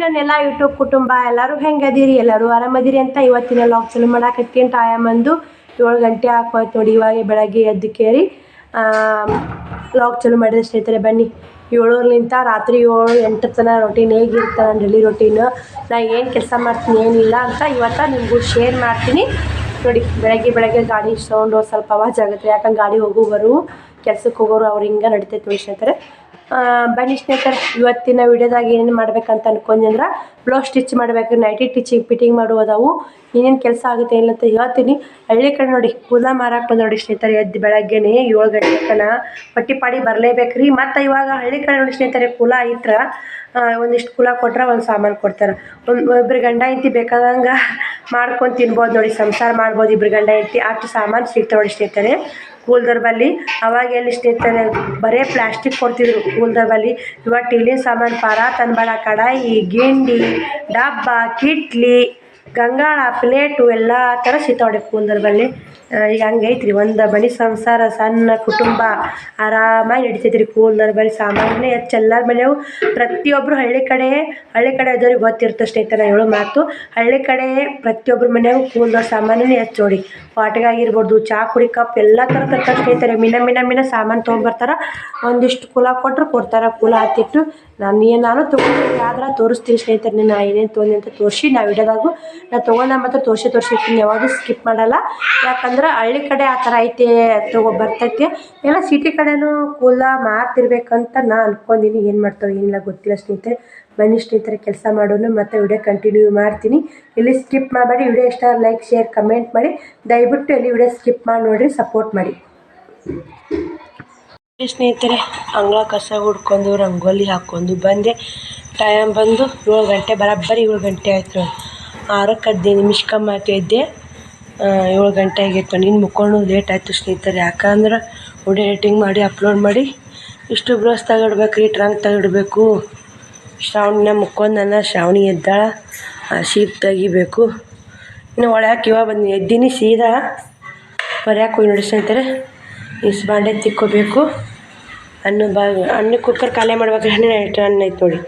ನನ್ನೆಲ್ಲ ಯೂಟ್ಯೂಬ್ ಕುಟುಂಬ, ಎಲ್ಲರೂ ಹೆಂಗದೀರಿ ಎಲ್ಲರೂ ಆರಾಮದಿರಿ ಅಂತ ಇವತ್ತಿನ ಲಾಗ್ ಚಾಲು ಮಾಡಾಕತ್ತೀನಿ ಟೈಮ್ ಅಂದು ಏಳು ಗಂಟೆ ಹಾಕೋಯ್ತು ನೋಡಿ ಇವಾಗ ಬೆಳಗ್ಗೆ ಎದ್ದು ಕೇರಿ. ಲಾಗ್ ಚಾಲು ಮಾಡಿದ ಸ್ನೇಹಿತರೆ ಬನ್ನಿ. ಏಳೂರ್ಲಿಂತ ರಾತ್ರಿ ಏಳು ಎಂಟರ ತನಕ ರೊಟೀನ್ ಹೇಗಿರ್ತ ನನ್ನ ಡೈಲಿ ರೊಟೀನು ನಾ ಏನು ಕೆಲಸ ಮಾಡ್ತೀನಿ, ಏನಿಲ್ಲ ಅಂತ ಇವತ್ತು ನಿಮಗೂ ಶೇರ್ ಮಾಡ್ತೀನಿ. ನೋಡಿ, ಬೆಳಗ್ಗೆ ಬೆಳಗ್ಗೆ ಗಾಡಿ ಸೌಂಡು ಸ್ವಲ್ಪ ಅವಾಜ್ ಆಗುತ್ತೆ, ಯಾಕಂದ್ರೆ ಗಾಡಿ ಹೋಗೋವರು ಕೆಲಸಕ್ಕೆ ಹೋಗೋರು ಅವ್ರು ಹಿಂಗೆ ನಡಿತೈತೆ ನೋಡಿ ಸ್ನೇಹಿತರೆ. ಬನ್ನಿ ಸ್ನೇಹಿತರೆ, ಇವತ್ತಿನ ವಿಡಿಯೋದಾಗ ಏನೇನು ಮಾಡ್ಬೇಕಂತ ಅಂದ್ರೆ, ಬ್ಲೌಸ್ ಸ್ಟಿಚ್ ಮಾಡಬೇಕು ನೈಟಿ ಟಿಚಿಂಗ್ ಫಿಟ್ಟಿಂಗ್ ಮಾಡುವುದವು ಏನೇನು ಕೆಲಸ ಆಗುತ್ತೆ ಇಲ್ಲ ಅಂತ ಹೇಳ್ತೀನಿ. ಹಳ್ಳಿ ಕಡೆ ನೋಡಿ ಕೂದಲ ಮಾರಾಕ್ ಬಂದು ನೋಡಿ ಸ್ನೇಹಿತರೆ, ಎದ್ದು ಬೆಳಗ್ಗೆನೆ ಏಳು ಗಂಟೆ ತನ ಪಟ್ಟಿ ಪಾಡಿ ಬರಲೇಬೇಕು ರೀ ಮತ್ತು ಇವಾಗ ಹಳ್ಳಿ ಕಡೆ ನೋಡಿ ಸ್ನೇಹಿತರೆ, ಕುಲ ಐತ್ರ ಒಂದಿಷ್ಟು ಕುಲ ಕೊಟ್ರೆ ಒಂದು ಸಾಮಾನು ಕೊಡ್ತಾರೆ. ಒಂದು ಇಬ್ರು ಗಂಡ ಹೆಂಡ್ತಿ ಬೇಕಾದಂಗೆ ಮಾಡ್ಕೊಂಡು ತಿನ್ಬೋದು ನೋಡಿ, ಸಂಸಾರ ಮಾಡ್ಬೋದು ಇಬ್ರು ಗಂಡ ಹೆಂಡ್ತಿ, ಅಷ್ಟು ಸಾಮಾನು ಸಿಗ್ತಾವೆ ನೋಡಿ ಸ್ನೇಹಿತರೆ. ಕೂಲ್ದರ್ ಬಲ್ಲಿ. ಅವಾಗ ಎಲ್ಲಿ ಸ್ನೇಹಿತರೆ ಬರೇ ಪ್ಲಾಸ್ಟಿಕ್ ಕೊಡ್ತಿದ್ರು ಕೂಲ್ದರ್ ಬಲ್ಲಿ. ಇವಾಗ ಟೀಲಿನ ಸಾಮಾನು ಪಾರ ತನ್ಬಳ ಕಡಾಯಿ, ಗಿಂಡಿ, ಡಬ್ಬ, ಕಿಟ್ಲಿ, ಗಂಗಾಳ ಪ್ಲೇಟು ಎಲ್ಲ ಥರ ಸಿಗ್ತಾವೆ ಕೂಲ್ದರ್ ಬಲ್ಲಿ. ಈಗ ಹಂಗೈತ್ರಿ. ಒಂದು ಮನೆ ಸಂಸಾರ, ಸಣ್ಣ ಕುಟುಂಬ ಆರಾಮಾಗಿ ನಡಿತೈತೆ ರೀ ಕೂಲ್ದರ್ ಬಳಿ ಸಾಮಾನ್ಯ ಹೆಚ್ಚು ಎಲ್ಲರ ಮನೆಯವು. ಪ್ರತಿಯೊಬ್ಬರು ಹಳ್ಳಿ ಕಡೆ ಹಳ್ಳಿ ಕಡೆ ಇದ್ದವ್ರಿಗೆ ಗೊತ್ತಿರುತ್ತೆ ಸ್ನೇಹಿತರೆ ನಾ ಹೇಳೋ ಮಾತು. ಹಳ್ಳಿ ಕಡೆ ಪ್ರತಿಯೊಬ್ಬರ ಮನೆಯಾಗೂ ಕೂಲ್ದವ್ರು ಸಾಮಾನ್ಯನೇ ಹೆಚ್ಚು ನೋಡಿ ವಾಟಗಾಗಿರ್ಬೋದು ಚಹಾ ಕುಡಿ, ಕಪ್ ಎಲ್ಲ ಥರ ತರ್ತಾರೆ ಸ್ನೇಹಿತರೆ ಮಿನ ಮಿನ ಮಿನ ಸಾಮಾನು ತೊಗೊಂಬರ್ತಾರೆ. ಒಂದಿಷ್ಟು ಕುಲ ಕೊಟ್ರು ಕೊಡ್ತಾರೆ. ಕುಲ ಹತ್ತಿಟ್ಟು ನಾನು ಏನು ನಾನು ತೊಗೊಂಡು ಆದ್ರೆ ತೋರಿಸ್ತೀನಿ ಸ್ನೇಹಿತರೆ ನಾ ಏನೇನು ತೊಗೊಂಡೆ ಅಂತ ತೋರಿಸಿ ನಾ ಇಡೋದಾಗು. ನಾ ತೊಗೊಂಡ ಮಾತ್ರ ತೋರಿಸಿ ತೋರಿಸಿರ್ತೀನಿ ಯಾವಾಗೂ ಸ್ಕಿಪ್ ಮಾಡಲ್ಲ. ಯಾಕಂದ್ರೆ ಹಳ್ಳಿ ಕಡೆ ಆ ಥರ ಐತೆ ತಗೋ, ಬರ್ತೈತೆ. ಎಲ್ಲ ಸಿಟಿ ಕಡೆನೂ ಕೂಲ ಮಾರ್ತಿರ್ಬೇಕಂತ ನಾ ಅನ್ಕೊಂಡಿನಿ. ಏನು ಮಾಡ್ತಾವೆ ಏನಿಲ್ಲ, ಗೊತ್ತಿಲ್ಲ ಸ್ನೇಹಿತರೆ. ಬನ್ನಿ ಸ್ನೇಹಿತರೆ ಕೆಲಸ ಮಾಡೋಣ ಮತ್ತೆ ವಿಡಿಯೋ ಕಂಟಿನ್ಯೂ ಮಾಡ್ತೀನಿ. ಇಲ್ಲಿ ಸ್ಕಿಪ್ ಮಾಡಬೇಡಿ ವಿಡಿಯೋ ಇಷ್ಟ ಲೈಕ್ ಶೇರ್ ಕಮೆಂಟ್ ಮಾಡಿ. ದಯವಿಟ್ಟು ಇಲ್ಲಿ ವಿಡಿಯೋ ಸ್ಕಿಪ್ ಮಾಡಿ ನೋಡಿರಿ ಸಪೋರ್ಟ್ ಮಾಡಿ. ಸ್ನೇಹಿತರೆ ಅಂಗಳ ಕಸ ಹುಡ್ಕೊಂಡು ರಂಗೋಲಿ ಹಾಕ್ಕೊಂಡು ಬಂದೆ. ಟೈಮ್ ಬಂದು ಏಳು ಗಂಟೆ ಬರೋಬ್ಬರಿ ಏಳು ಗಂಟೆ ಆಯ್ತು. ಆರಕ್ಕೆ ಹದಿನೈದು ನಿಮಿಷ ಕಮ್ಮಿ ಆಯ್ತು ಎದ್ದೆ. ಆ, ಏಳು ಗಂಟೆ ಆಗಿತ್ತು. ನೀನು ಮುಕ್ಕೊಂಡು ಲೇಟ್ ಆಯಿತು ಸ್ನೇಹಿತರೆ. ಯಾಕಂದ್ರೆ ವಿಡಿಯೋ ಎಡಿಟಿಂಗ್ ಮಾಡಿ ಅಪ್ಲೋಡ್ ಮಾಡಿ. ಇಷ್ಟು ಬ್ಲೌಸ್ ತೆಗಿಡ್ಬೇಕು ರೀ ಟ್ರಂಕ್ ತೆಗಿಡ್ಬೇಕು. ಶ್ರಾವಣಿನ ಮುಕ್ಕೊಂಡು ನನ್ನ ಶ್ರಾವಣಿ ಎದ್ದಾಳ, ಆ ಶೀಪ್ ತೆಗಿಬೇಕು. ಇನ್ನು ಒಳಗೆ ಇವಾಗ ಬಂದು ಎದ್ದೀನಿ ಸೀದಾ. ಬರ್ಯಾಕೆ ಹೋಗಿ ನೋಡಿ ಸ್ನೇಹಿತರೆ ಬಾಂಡೆ ತಿಕ್ಕೋಬೇಕು. ಅನ್ನ ಬಾ ಅನ್ನ ಕುಕ್ಕರ್ ಖಾಲಿ ಮಾಡ್ಬೇಕು ಹಣ್ಣಿನ ಐತೆ ಅನ್ನ ಐತೆ ನೋಡಿ.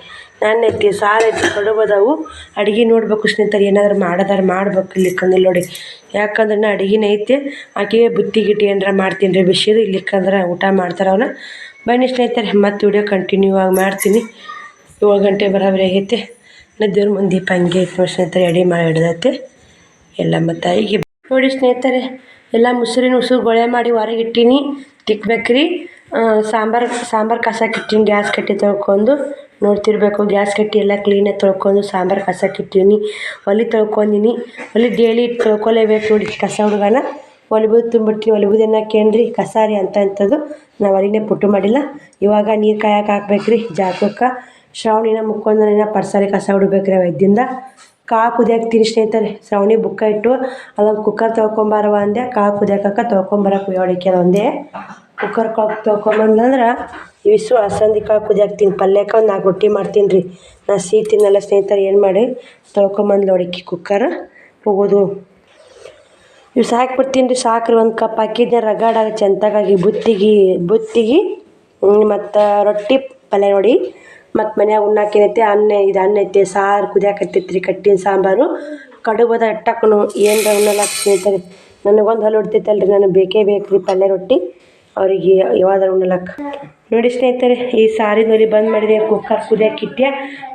ನಾನು ಐತಿ, ಸಾರು ಐತಿ, ಕಡುಬದಾವು. ಅಡುಗೆ ನೋಡ್ಬೇಕು ಸ್ನೇಹಿತರೆ, ಏನಾದ್ರು ಮಾಡೋದಾರು ಮಾಡ್ಬೇಕು ಇಲ್ಲಿಕ್ಕಂದ್ರೆ ನೋಡಿ. ಯಾಕಂದ್ರೆ ನಾ ಅಡುಗೆನೇ ಐತೆ. ಆಕೆಗೆ ಬುತ್ತಿ ಗಿಟ್ಟಿ ಏನಾರ ಮಾಡ್ತೀನಿ ರೀ ಬಿಸಿದು ಇಲ್ಲಿಕ್ಕಂದ್ರೆ ಊಟ ಮಾಡ್ತಾರೆ ಅವನ್ನ ಬನ್ನಿ ಸ್ನೇಹಿತರೆ, ಮತ್ತೆ ವಿಡಿಯೋ ಕಂಟಿನ್ಯೂ ಆಗಿ ಮಾಡ್ತೀನಿ. ಏಳು ಗಂಟೆ ಬರೋಬ್ಬರಿ ಆಗೈತೆ ನಾ ದೇವ್ರ ಮುಂದೆ ದೀಪ ಹಂಗೆ ಐತೆ ಸ್ನೇಹಿತರೆ, ಎಡಿ ಮಾಡಿ ಹಿಡ್ದೈತೆ. ಎಲ್ಲ ಮತ್ತು ಈಗ ನೋಡಿ ಸ್ನೇಹಿತರೆ, ಎಲ್ಲ ಮುಸುರಿನ ಉಸುರು ಗೊಳೆ ಮಾಡಿ ಹೊರಗೆ ಇಟ್ಟೀನಿ. ತಿಕ್ಬೇಕ್ರಿ. ಸಾಂಬಾರು ಸಾಂಬಾರು ಕಸಕ್ಕೆ ಇಟ್ಟೀನಿ ಗ್ಯಾಸ್ ಕಟ್ಟಿ ತೊಳ್ಕೊಂಡು ನೋಡ್ತಿರ್ಬೇಕು. ಗ್ಯಾಸ್ ಕಟ್ಟಿ ಎಲ್ಲ ಕ್ಲೀನಾಗಿ ತೊಳ್ಕೊಂಡು ಸಾಂಬಾರು ಕಸಕ್ಕೆ ಇಟ್ಟೀನಿ ಒಲೆ ತೊಳ್ಕೊಂಡಿನಿ. ಒಲೆ ಡೈಲಿ ತೊಳ್ಕೊಲೇಬೇಕು ನೋಡಿ ಕಸ ಹುಡುಗನ. ಒಲಿಬೂದು ತುಂಬಿಟ್ಟು ಒಲಿಬೂದು ಕೇಂದ್ರಿ ಕಸ ರೀ ಅಂತ ಅಂಥದ್ದು ನಾವು ಅಲ್ಲಿನೇ ಪುಟ್ಟು ಮಾಡಿಲ್ಲ. ಇವಾಗ ನೀರು ಕಾಯಕ್ಕೆ ಹಾಕ್ಬೇಕ್ರಿ. ಜಾಕಕ್ಕೆ ಶ್ರಾವಣಿನ ಮುಕ್ಕೊಂದನ ಪರ್ಸಾರಿ ಕಸ ಹುಡ್ಬೇಕ್ರಿ ವೈದ್ಯದಿಂದ. ಕಾ ತಿನ್ ಸ್ನೇಹಿತರೆ, ಶ್ರಾವಣಿ ಬುಕ್ಕ ಇಟ್ಟು ಅದೊಂದು ಕುಕ್ಕರ್ ತೊಳ್ಕೊಂಬಾರವ ಅಂದೆ. ಕಾ ಕುದಿಯಾಕ ತೊಳ್ಕೊಂಬರಕ್ಕೆ ಹೊಡಿಕೆ ಒಂದೇ ಕುಕ್ಕರ್ ಕಾಳು ತೊಳ್ಕೊಂಬಂದ್ರೆ ಇವಿಸು ಅಲಸಂದಿ ಕಾಳು ಕುದಿಯಾಕ್ತೀನಿ ಪಲ್ಯಕ್ಕೆ ಒಂದು ನಾಲ್ಕು ರೊಟ್ಟಿ ಮಾಡ್ತೀನಿ ರೀ ನಾ ಸಿಹಿ ತಿನ್ನಲ್ಲ ಸ್ನೇಹಿತರು, ಏನು ಮಾಡಿ? ತೊಳ್ಕೊಂಬಂದು ಹೊಡಿಕೆ ಕುಕ್ಕರ್ ಹೋಗೋದು. ಇವು ಸಾಕ್ಬಿಡ್ತೀನಿ ರೀ ಸಾಕ್ರಿ ಒಂದು ಕಪ್ ಹಾಕಿದ್ದೆ ರಗಡಾಗ ಚೆಂತಾಗಿ ಬುತ್ತಿಗೆ ಬುತ್ತಿಗೆ ಮತ್ತು ರೊಟ್ಟಿ ಪಲ್ಯ ನೋಡಿ. ಮತ್ತು ಮನ್ಯಾಗ ಉಣ್ಣಾಕೇನೈತಿ ಅನ್ನ, ಇದು ಅನ್ನ ಐತೆ, ಸಾರು ಕುದಿಯಾಕತ್ತೈತೆ ರೀ ಕಟ್ಟಿನ ಸಾಂಬಾರು. ಕಡುಬದ ಇಟ್ಟಕ್ಕನು ಏನು ಉಣ್ಣಲ್ಲ ಸ್ನೇಹಿತರೆ ನನಗೊಂದು ಹಲ್ಲು ಹೊಡ್ತೈತಲ್ಲ ರೀ ನನಗೆ ಬೇಕೇ ಬೇಕು ರೀ ಪಲ್ಯ ರೊಟ್ಟಿ. ಅವರಿಗೆ ಯಾವ್ದಾರು ಉಣ್ಣಲಕ್ಕ. ನೋಡಿ ಸ್ನೇಹಿತರೆ, ಈ ಸಾರಿನ ಒಲಿ ಬಂದ್ ಮಾಡಿದೆ, ಕುಕ್ಕರ್ ಕುದಿಯಾಕಿಟ್ಟೆ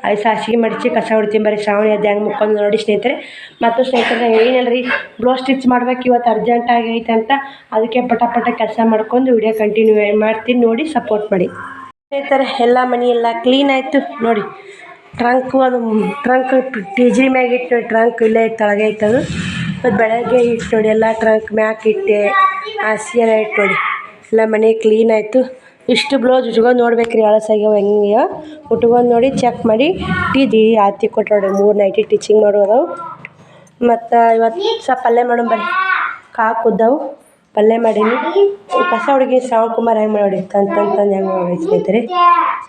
ಅದು ಸಾಸಿಗೆ ಮಡಚಿ ಕಸ ಹೊಡ್ತೀನಿ ಬರೀ ಶ್ರಾವಣಿ ಹೆಂಗೆ ಮುಕ್ಕೊಂಡು ನೋಡಿ ಸ್ನೇಹಿತರೆ. ಮತ್ತು ಸ್ನೇಹಿತರೆ ಏನಲ್ಲ ರೀ ಬ್ಲೌಸ್ ಸ್ಟಿಚ್ ಮಾಡ್ಬೇಕು ಇವತ್ತು ಅರ್ಜೆಂಟ್ ಐತೆ ಅಂತ ಅದಕ್ಕೆ ಪಟ ಪಟ ಕೆಲಸ ಮಾಡ್ಕೊಂಡು ವಿಡಿಯೋ ಕಂಟಿನ್ಯೂ ಮಾಡ್ತೀನಿ, ನೋಡಿ ಸಪೋರ್ಟ್ ಮಾಡಿ. ಸ್ನೇಹಿತರೆ ಎಲ್ಲ ಮನೆ ಎಲ್ಲ ಕ್ಲೀನ್ ಆಯಿತು. ನೋಡಿ ಟ್ರಂಕು ಅದು ಟ್ರಂಕ್ ಟಿಜ್ರಿ ಮ್ಯಾಗ ಇಟ್ಟು ಟ್ರಂಕ್ ಇಲ್ಲೇ ಕೆಳಗೆ ಐತೆ ಅದು. ಮತ್ತು ಬೆಳಗ್ಗೆ ಇಟ್ಟು ನೋಡಿ, ಎಲ್ಲ ಟ್ರಂಕ್ ಮ್ಯಾಕ್ ಇಟ್ಟೆ ಹಾಸಿಗೆ ಇಟ್ಟು ನೋಡಿ, ಎಲ್ಲ ಮನೆ ಕ್ಲೀನ್ ಆಯಿತು. ಇಷ್ಟು ಬ್ಲೌಸ್ ಉಟ್ಕೊಂಡು ನೋಡ್ಬೇಕು ರೀ ಹೆಂಗೆ ಉಟ್ಕೊಂಡು ನೋಡಿ ಚೆಕ್ ಮಾಡಿ. ಟೀದಿ ಆತಿ ಕೊಟ್ಟು ನೋಡಿ, ಮೂರು ನೈಟಿ ಟೀಚಿಂಗ್ ಮಾಡುವ ಮತ್ತು ಇವತ್ತು ಸ್ವಲ್ಪ ಪಲ್ಯ ಮಾಡೋಣ ಬರ್ರಿ ಕಾ ಕುದ್ದವು ಪಲ್ಯ ಮಾಡೀನಿ. ಕಸ ಹುಡುಗಿ ಶ್ರಾವಣ್ ಕುಮಾರ್ ಹೆಂಗೆ ಮಾಡಿ ತಂತಂತಂದು ಹೆಂಗೆ ಮಾಡಿ ಸ್ನೇಹಿತರೆ?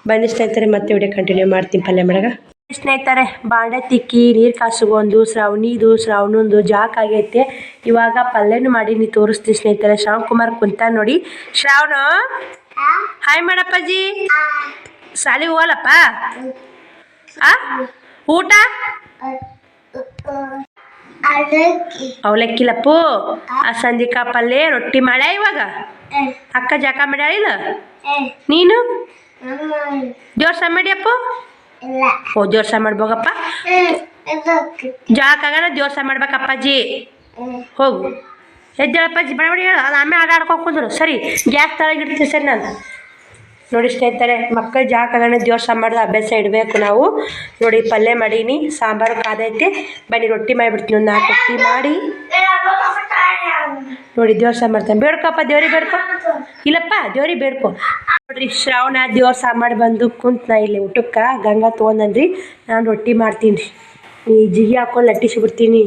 ಬನ್ನಿ ಸ್ನೇಹಿತರೆ, ಮತ್ತೆ ವಿಡಿಯೋ ಕಂಟಿನ್ಯೂ ಮಾಡ್ತೀನಿ ಪಲ್ಯ ಮಾಡಾಗ. ಸ್ನೇಹಿತರೆ, ಬಾಂಡೆ, ತಿಕ್ಕಿ, ನೀರು ಕಾಸುಗೊಂದು, ಶ್ರಾವಣಿದು, ಶ್ರಾವಣಂದು ಜಾಕ್ ಆಗೈತೆ. ಇವಾಗ ಪಲ್ಯನೂ ಮಾಡೀನಿ ತೋರಿಸ್ತೀನಿ ಸ್ನೇಹಿತರೆ. ಶ್ರಾವಣ್ ಕುಮಾರ್ ಕುಂತ ನೋಡಿ. ಶ್ರಾವಣ? ಹಾಯ್ ಮಾಡಪ್ಪಾಜಿ ಸಾಲಿ ಹೋಗಲ್ಲಪ್ಪ? ಊಟ? ಅದಕ್ಕೆ ಅವಲಕ್ಕಿಲಪ್ಪು? ಆ ಸಂಜಿಕಾ ಪಲ್ಯ ರೊಟ್ಟಿ ಮಾಡ್ಯಾ ಇವಾಗ? ಅಕ್ಕ ಜಾಕ ಮಾಡ್ಯಾಳ ಇಲ್ಲ? ನೀನು? ಜೋರ್ಸ ಮಾಡಿಯಪ್ಪ? ಓ ಜೋರ್ಸ ಮಾಡ್ಬೋಗಪ್ಪ? ಇದಕ್ಕೆ ಜಾಕಾಗಣ ಜೋರ್ಸ ಮಾಡ್ಬೇಕಪ್ಪಾಜಿ ಹೋಗು. ಎದ್ದೇಳಪ್ಪಾಜಿ ಬಡಬಡಿ ಹೇಳ. ಆಮೇಲೆ ಆಟ ಆಡ್ಕೊಂಡು ಕುಂದ್ರು. ಸರಿ ಗ್ಯಾಸ್ ತಳಗಿಡ್ತೀವಿ ಸರಿ ನಾನು. ನೋಡಿ ಸ್ನೇಹಿತರೆ, ಮಕ್ಕಳು ಜೋರ್ ಸಹ ಮಾಡಿದ ಅಭ್ಯಾಸ ಇಡಬೇಕು ನಾವು. ನೋಡಿ, ಪಲ್ಯ ಮಾಡೀನಿ, ಸಾಂಬಾರು ಕಾದೈತೆ ಬನ್ನಿ ರೊಟ್ಟಿ ಮಾಡಿಬಿಡ್ತೀನಿ ಒಂದು ನಾಲ್ಕು ರೊಟ್ಟಿ ಮಾಡಿ. ನೋಡಿ ದೇವ್ರ ಸಹ ಮಾಡ್ತಾನೆ. ಬೇಡ್ಕೋಪ್ಪ, ದೇವ್ರಿಗೆ ಬೇಡ್ಕೊ. ಇಲ್ಲಪ್ಪ, ದೇವ್ರಿಗೆ ಬೇಡ್ಕೊ. ನೋಡ್ರಿ, ಶ್ರಾವಣ ದೇವ್ರ ಸಾಂಬಾರು ಬಂದು ಕುಂತ ನಾ ಇಲ್ಲಿ ಊಟಕ್ಕೆ. ಗಂಗಾ ತೊಗೊಂಡನ್ರಿ ನಾನು ರೊಟ್ಟಿ ಮಾಡ್ತೀನಿ. ರೀ ಈ ಜಿಗಿ ಹಾಕೊಂಡು ಲಟ್ಟಿಸಿ ಬಿಡ್ತೀನಿ.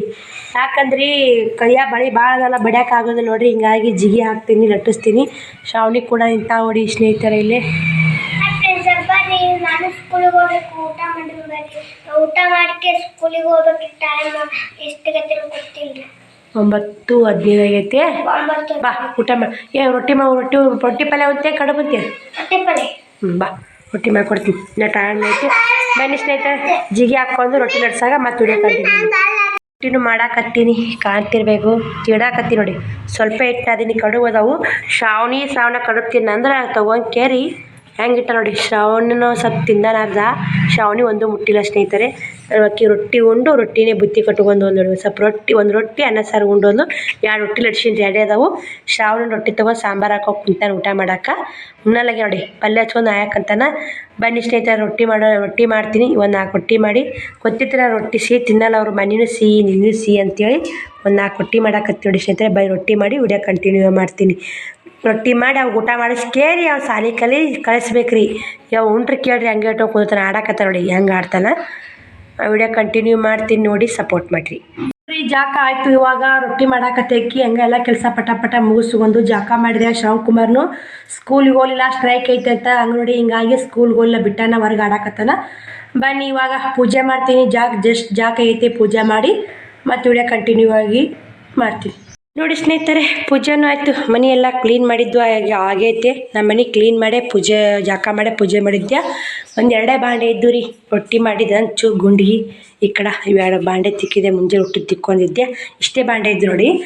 ಯಾಕಂದ್ರೆ ಕೈಯ ಬಳಿ ಭಾಳ ಅದಲ್ಲ ಬಡಿಯಕ್ಕೆ ಆಗೋದಿಲ್ಲ ನೋಡ್ರಿ ಹಿಂಗಾಗಿ ಜಿಗಿ ಹಾಕ್ತೀನಿ ಲಟ್ಟಿಸ್ತೀನಿ. ಶ್ರಾವಣಿ ಕೂಡ ಇಂಥ ಹೊಡಿ ಸ್ನೇಹಿತರ ಇಲ್ಲಿ. ಸ್ವಲ್ಪ ನೀವು ನಾನು ಸ್ಕೂಲಿಗೆ ಹೋಗ್ಬೇಕು ಊಟ ಮಾಡಿರ್ಬೇಕು. ಊಟ ಮಾಡಕ್ಕೆ ಸ್ಕೂಲಿಗೆ ಹೋಗ್ಬೇಕು ಟೈಮ್ ಎಷ್ಟು ಗಂಟೆ ಗೊತ್ತಿಲ್ಲ ಒಂಬತ್ತು ಹದಿನೈದು ಆಗೈತೆ. ಬಾ ಊಟ ಮಾಡಿ ಏ ರೊಟ್ಟಿ ಮಾ ರೊಟ್ಟಿ ರೊಟ್ಟಿ ಪಲ್ಯ ಒಂತೆ ಕಡಬಂತೆ ಪಲ್ಯ. ಹ್ಞೂ ಬಾ ರೊಟ್ಟಿ ಮಾಡ್ಕೊಡ್ತೀನಿ ನಾ ಟೈಮ್ ಐತಿ ಸ್ನೇಹಿತರೆ, ಜಿಗಿ ಹಾಕ್ಕೊಂಡು ರೊಟ್ಟಿ ನಡ್ಸಾಗ ಮತ್ತೆ ಕಂಟಿನ್ಯೂ ರೊಟ್ಟಿನೂ ಮಾಡಾಕತ್ತೀನಿ, ಕಾಣ್ತಿರ್ಬೇಕು. ತಿಡಾಕತ್ತೀನಿ ನೋಡಿ. ಸ್ವಲ್ಪ ಇಟ್ಟು ಅದೀನಿ ಅದಾವು ಶ್ರಾವಣಿ ಶ್ರಾವಣ ಕಡುಬು ತಿನ್ನಂದ್ರೆ ತಗೊಂಡ್ ಕೇರಿ. ಹೆಂಗಿಟ್ಟ ನೋಡಿ, ಶ್ರಾವಣನ ಸ್ವಲ್ಪ ತಿಂದಾನಾರ್ದ ಶ್ರಾವಣಿ ಒಂದು ಮುಟ್ಟಿಲ್ಲ ಸ್ನೇಹಿತರೆ. ಅಕ್ಕಿ ರೊಟ್ಟಿ ಉಂಡು, ರೊಟ್ಟಿನೇ ಬುತ್ತಿ ಕಟ್ಕೊಂಡು ಒಂದು ಸ್ವಲ್ಪ ರೊಟ್ಟಿ, ಒಂದು ರೊಟ್ಟಿ, ಅನ್ನ ಸಾರು ಉಂಡು ಒಂದು ಎರಡು ರೊಟ್ಟಿ ಲಡ್ಸಿನ ಎರಡೇ ಅದಾವು. ಶ್ರಾವಣ ರೊಟ್ಟಿ ತೊಗೊಂಡು ಸಾಂಬಾರು ಹಾಕೋ, ಕುಂತಾನೆ ಊಟ ಮಾಡಕ್ಕೆ ಉಣ್ಣಲಾಗೆ ನೋಡಿ, ಪಲ್ಯ ಹಚ್ಕೊಂಡು ಆಯಾಕಂತಾನ ಬನ್ನಿ ಸ್ನೇಹಿತರೆ, ರೊಟ್ಟಿ ಮಾಡೋ, ರೊಟ್ಟಿ ಮಾಡ್ತೀನಿ. ಒಂದು ನಾಲ್ಕು ರೊಟ್ಟಿ ಮಾಡಿ. ಗೊತ್ತಿತ್ತು ರೊಟ್ಟಿ ಸಿಹಿ ತಿನ್ನಲ್ಲ ಅವರು. ಮನೇನು ಸಿಹಿ ನಿನ್ನೂ ಸಿಹಿ ಅಂತೇಳಿ ಒಂದು ನಾಲ್ಕು ರೊಟ್ಟಿ ಮಾಡೋಕತ್ತಿ ನೋಡಿ ಸ್ನೇಹಿತರೆ. ಬೈ ರೊಟ್ಟಿ ಮಾಡಿ, ವಿಡಿಯೋ ಕಂಟಿನ್ಯೂ ಮಾಡ್ತೀನಿ. ರೊಟ್ಟಿ ಮಾಡಿ ಅವ್ಗೆ ಊಟ ಮಾಡಿಸಿ ಕೇಳಿ ಅವ್ರು ಸಾಲಿ ಕಲಿ ಕಳಿಸ್ಬೇಕ್ರಿ. ಯಾವ ಉಂಟ್ರಿ ಕೇಳ್ರಿ ಹಂಗೆ ಇಟ್ಟು ಕೂತಾನೆ ಆಡಕತ್ತ ನೋಡಿ, ಹೆಂಗೆ ಆಡ್ತಾನೆ. ಆ ವಿಡಿಯೋ ಕಂಟಿನ್ಯೂ ಮಾಡ್ತೀನಿ ನೋಡಿ ಸಪೋರ್ಟ್ ಮಾಡಿರಿ. ರೀ, ಜಾಕ ಆಯಿತು ಇವಾಗ, ರೊಟ್ಟಿ ಮಾಡಾಕತ್ತೇಕಿ, ಹಂಗೆ ಎಲ್ಲ ಕೆಲಸ ಪಟ ಪಟ ಮುಗಿಸ್ಕೊಂಡು ಜಾಕ ಮಾಡಿದೆ, ಶ್ರವಣ್ ಕುಮಾರ್ನು. ಸ್ಕೂಲಿಗೆ ಹೋಗಲಿಲ್ಲ ಸ್ಟ್ರೈಕ್ ಐತೆ ಅಂತ ಹಂಗೆ ನೋಡಿ, ಹಿಂಗಾಗಿ ಸ್ಕೂಲ್ಗೆ ಹೋಗಲಿಲ್ಲ, ಬಿಟ್ಟಾನ ಹೊರಗೆ ಆಡಾಕತ್ತಾನ. ಬನ್ನಿ ಇವಾಗ ಪೂಜೆ ಮಾಡ್ತೀನಿ, ಜಾಕ್ ಜಸ್ಟ್ ಜಾಕ ಐತೆ, ಪೂಜೆ ಮಾಡಿ, ಮತ್ತು ವಿಡಿಯೋ ಕಂಟಿನ್ಯೂ ಆಗಿ ಮಾಡ್ತೀನಿ. ನೋಡಿ ಸ್ನೇಹಿತರೆ, ಪೂಜೆನೂ ಆಯಿತು. ಮನೆ ಎಲ್ಲ ಕ್ಲೀನ್ ಮಾಡಿದ್ದು ಆಗಿ- ಆಗೈತೆ. ನಮ್ಮ ಮನೆ ಕ್ಲೀನ್ ಮಾಡೇ ಪೂಜೆ ಜಾಕ ಮಾಡೇ ಪೂಜೆ ಮಾಡಿದ್ದೆ ಒಂದು ಬಾಂಡೆ ಇದ್ದು ರೀ. ರೊಟ್ಟಿ ಮಾಡಿದ್ದೆ ಹಂಚು ಗುಂಡಿಗೆ ಈ ಕಡೆ ಇವೆರಡು ಬಾಂಡೆ ತಿಕ್ಕಿದೆ, ಮುಂಜಾನೆ ಊಟ ತಿಕ್ಕೊಂಡಿದ್ದೆ ಇಷ್ಟೇ ಬಾಂಡೆ ಇದ್ದು ನೋಡಿ.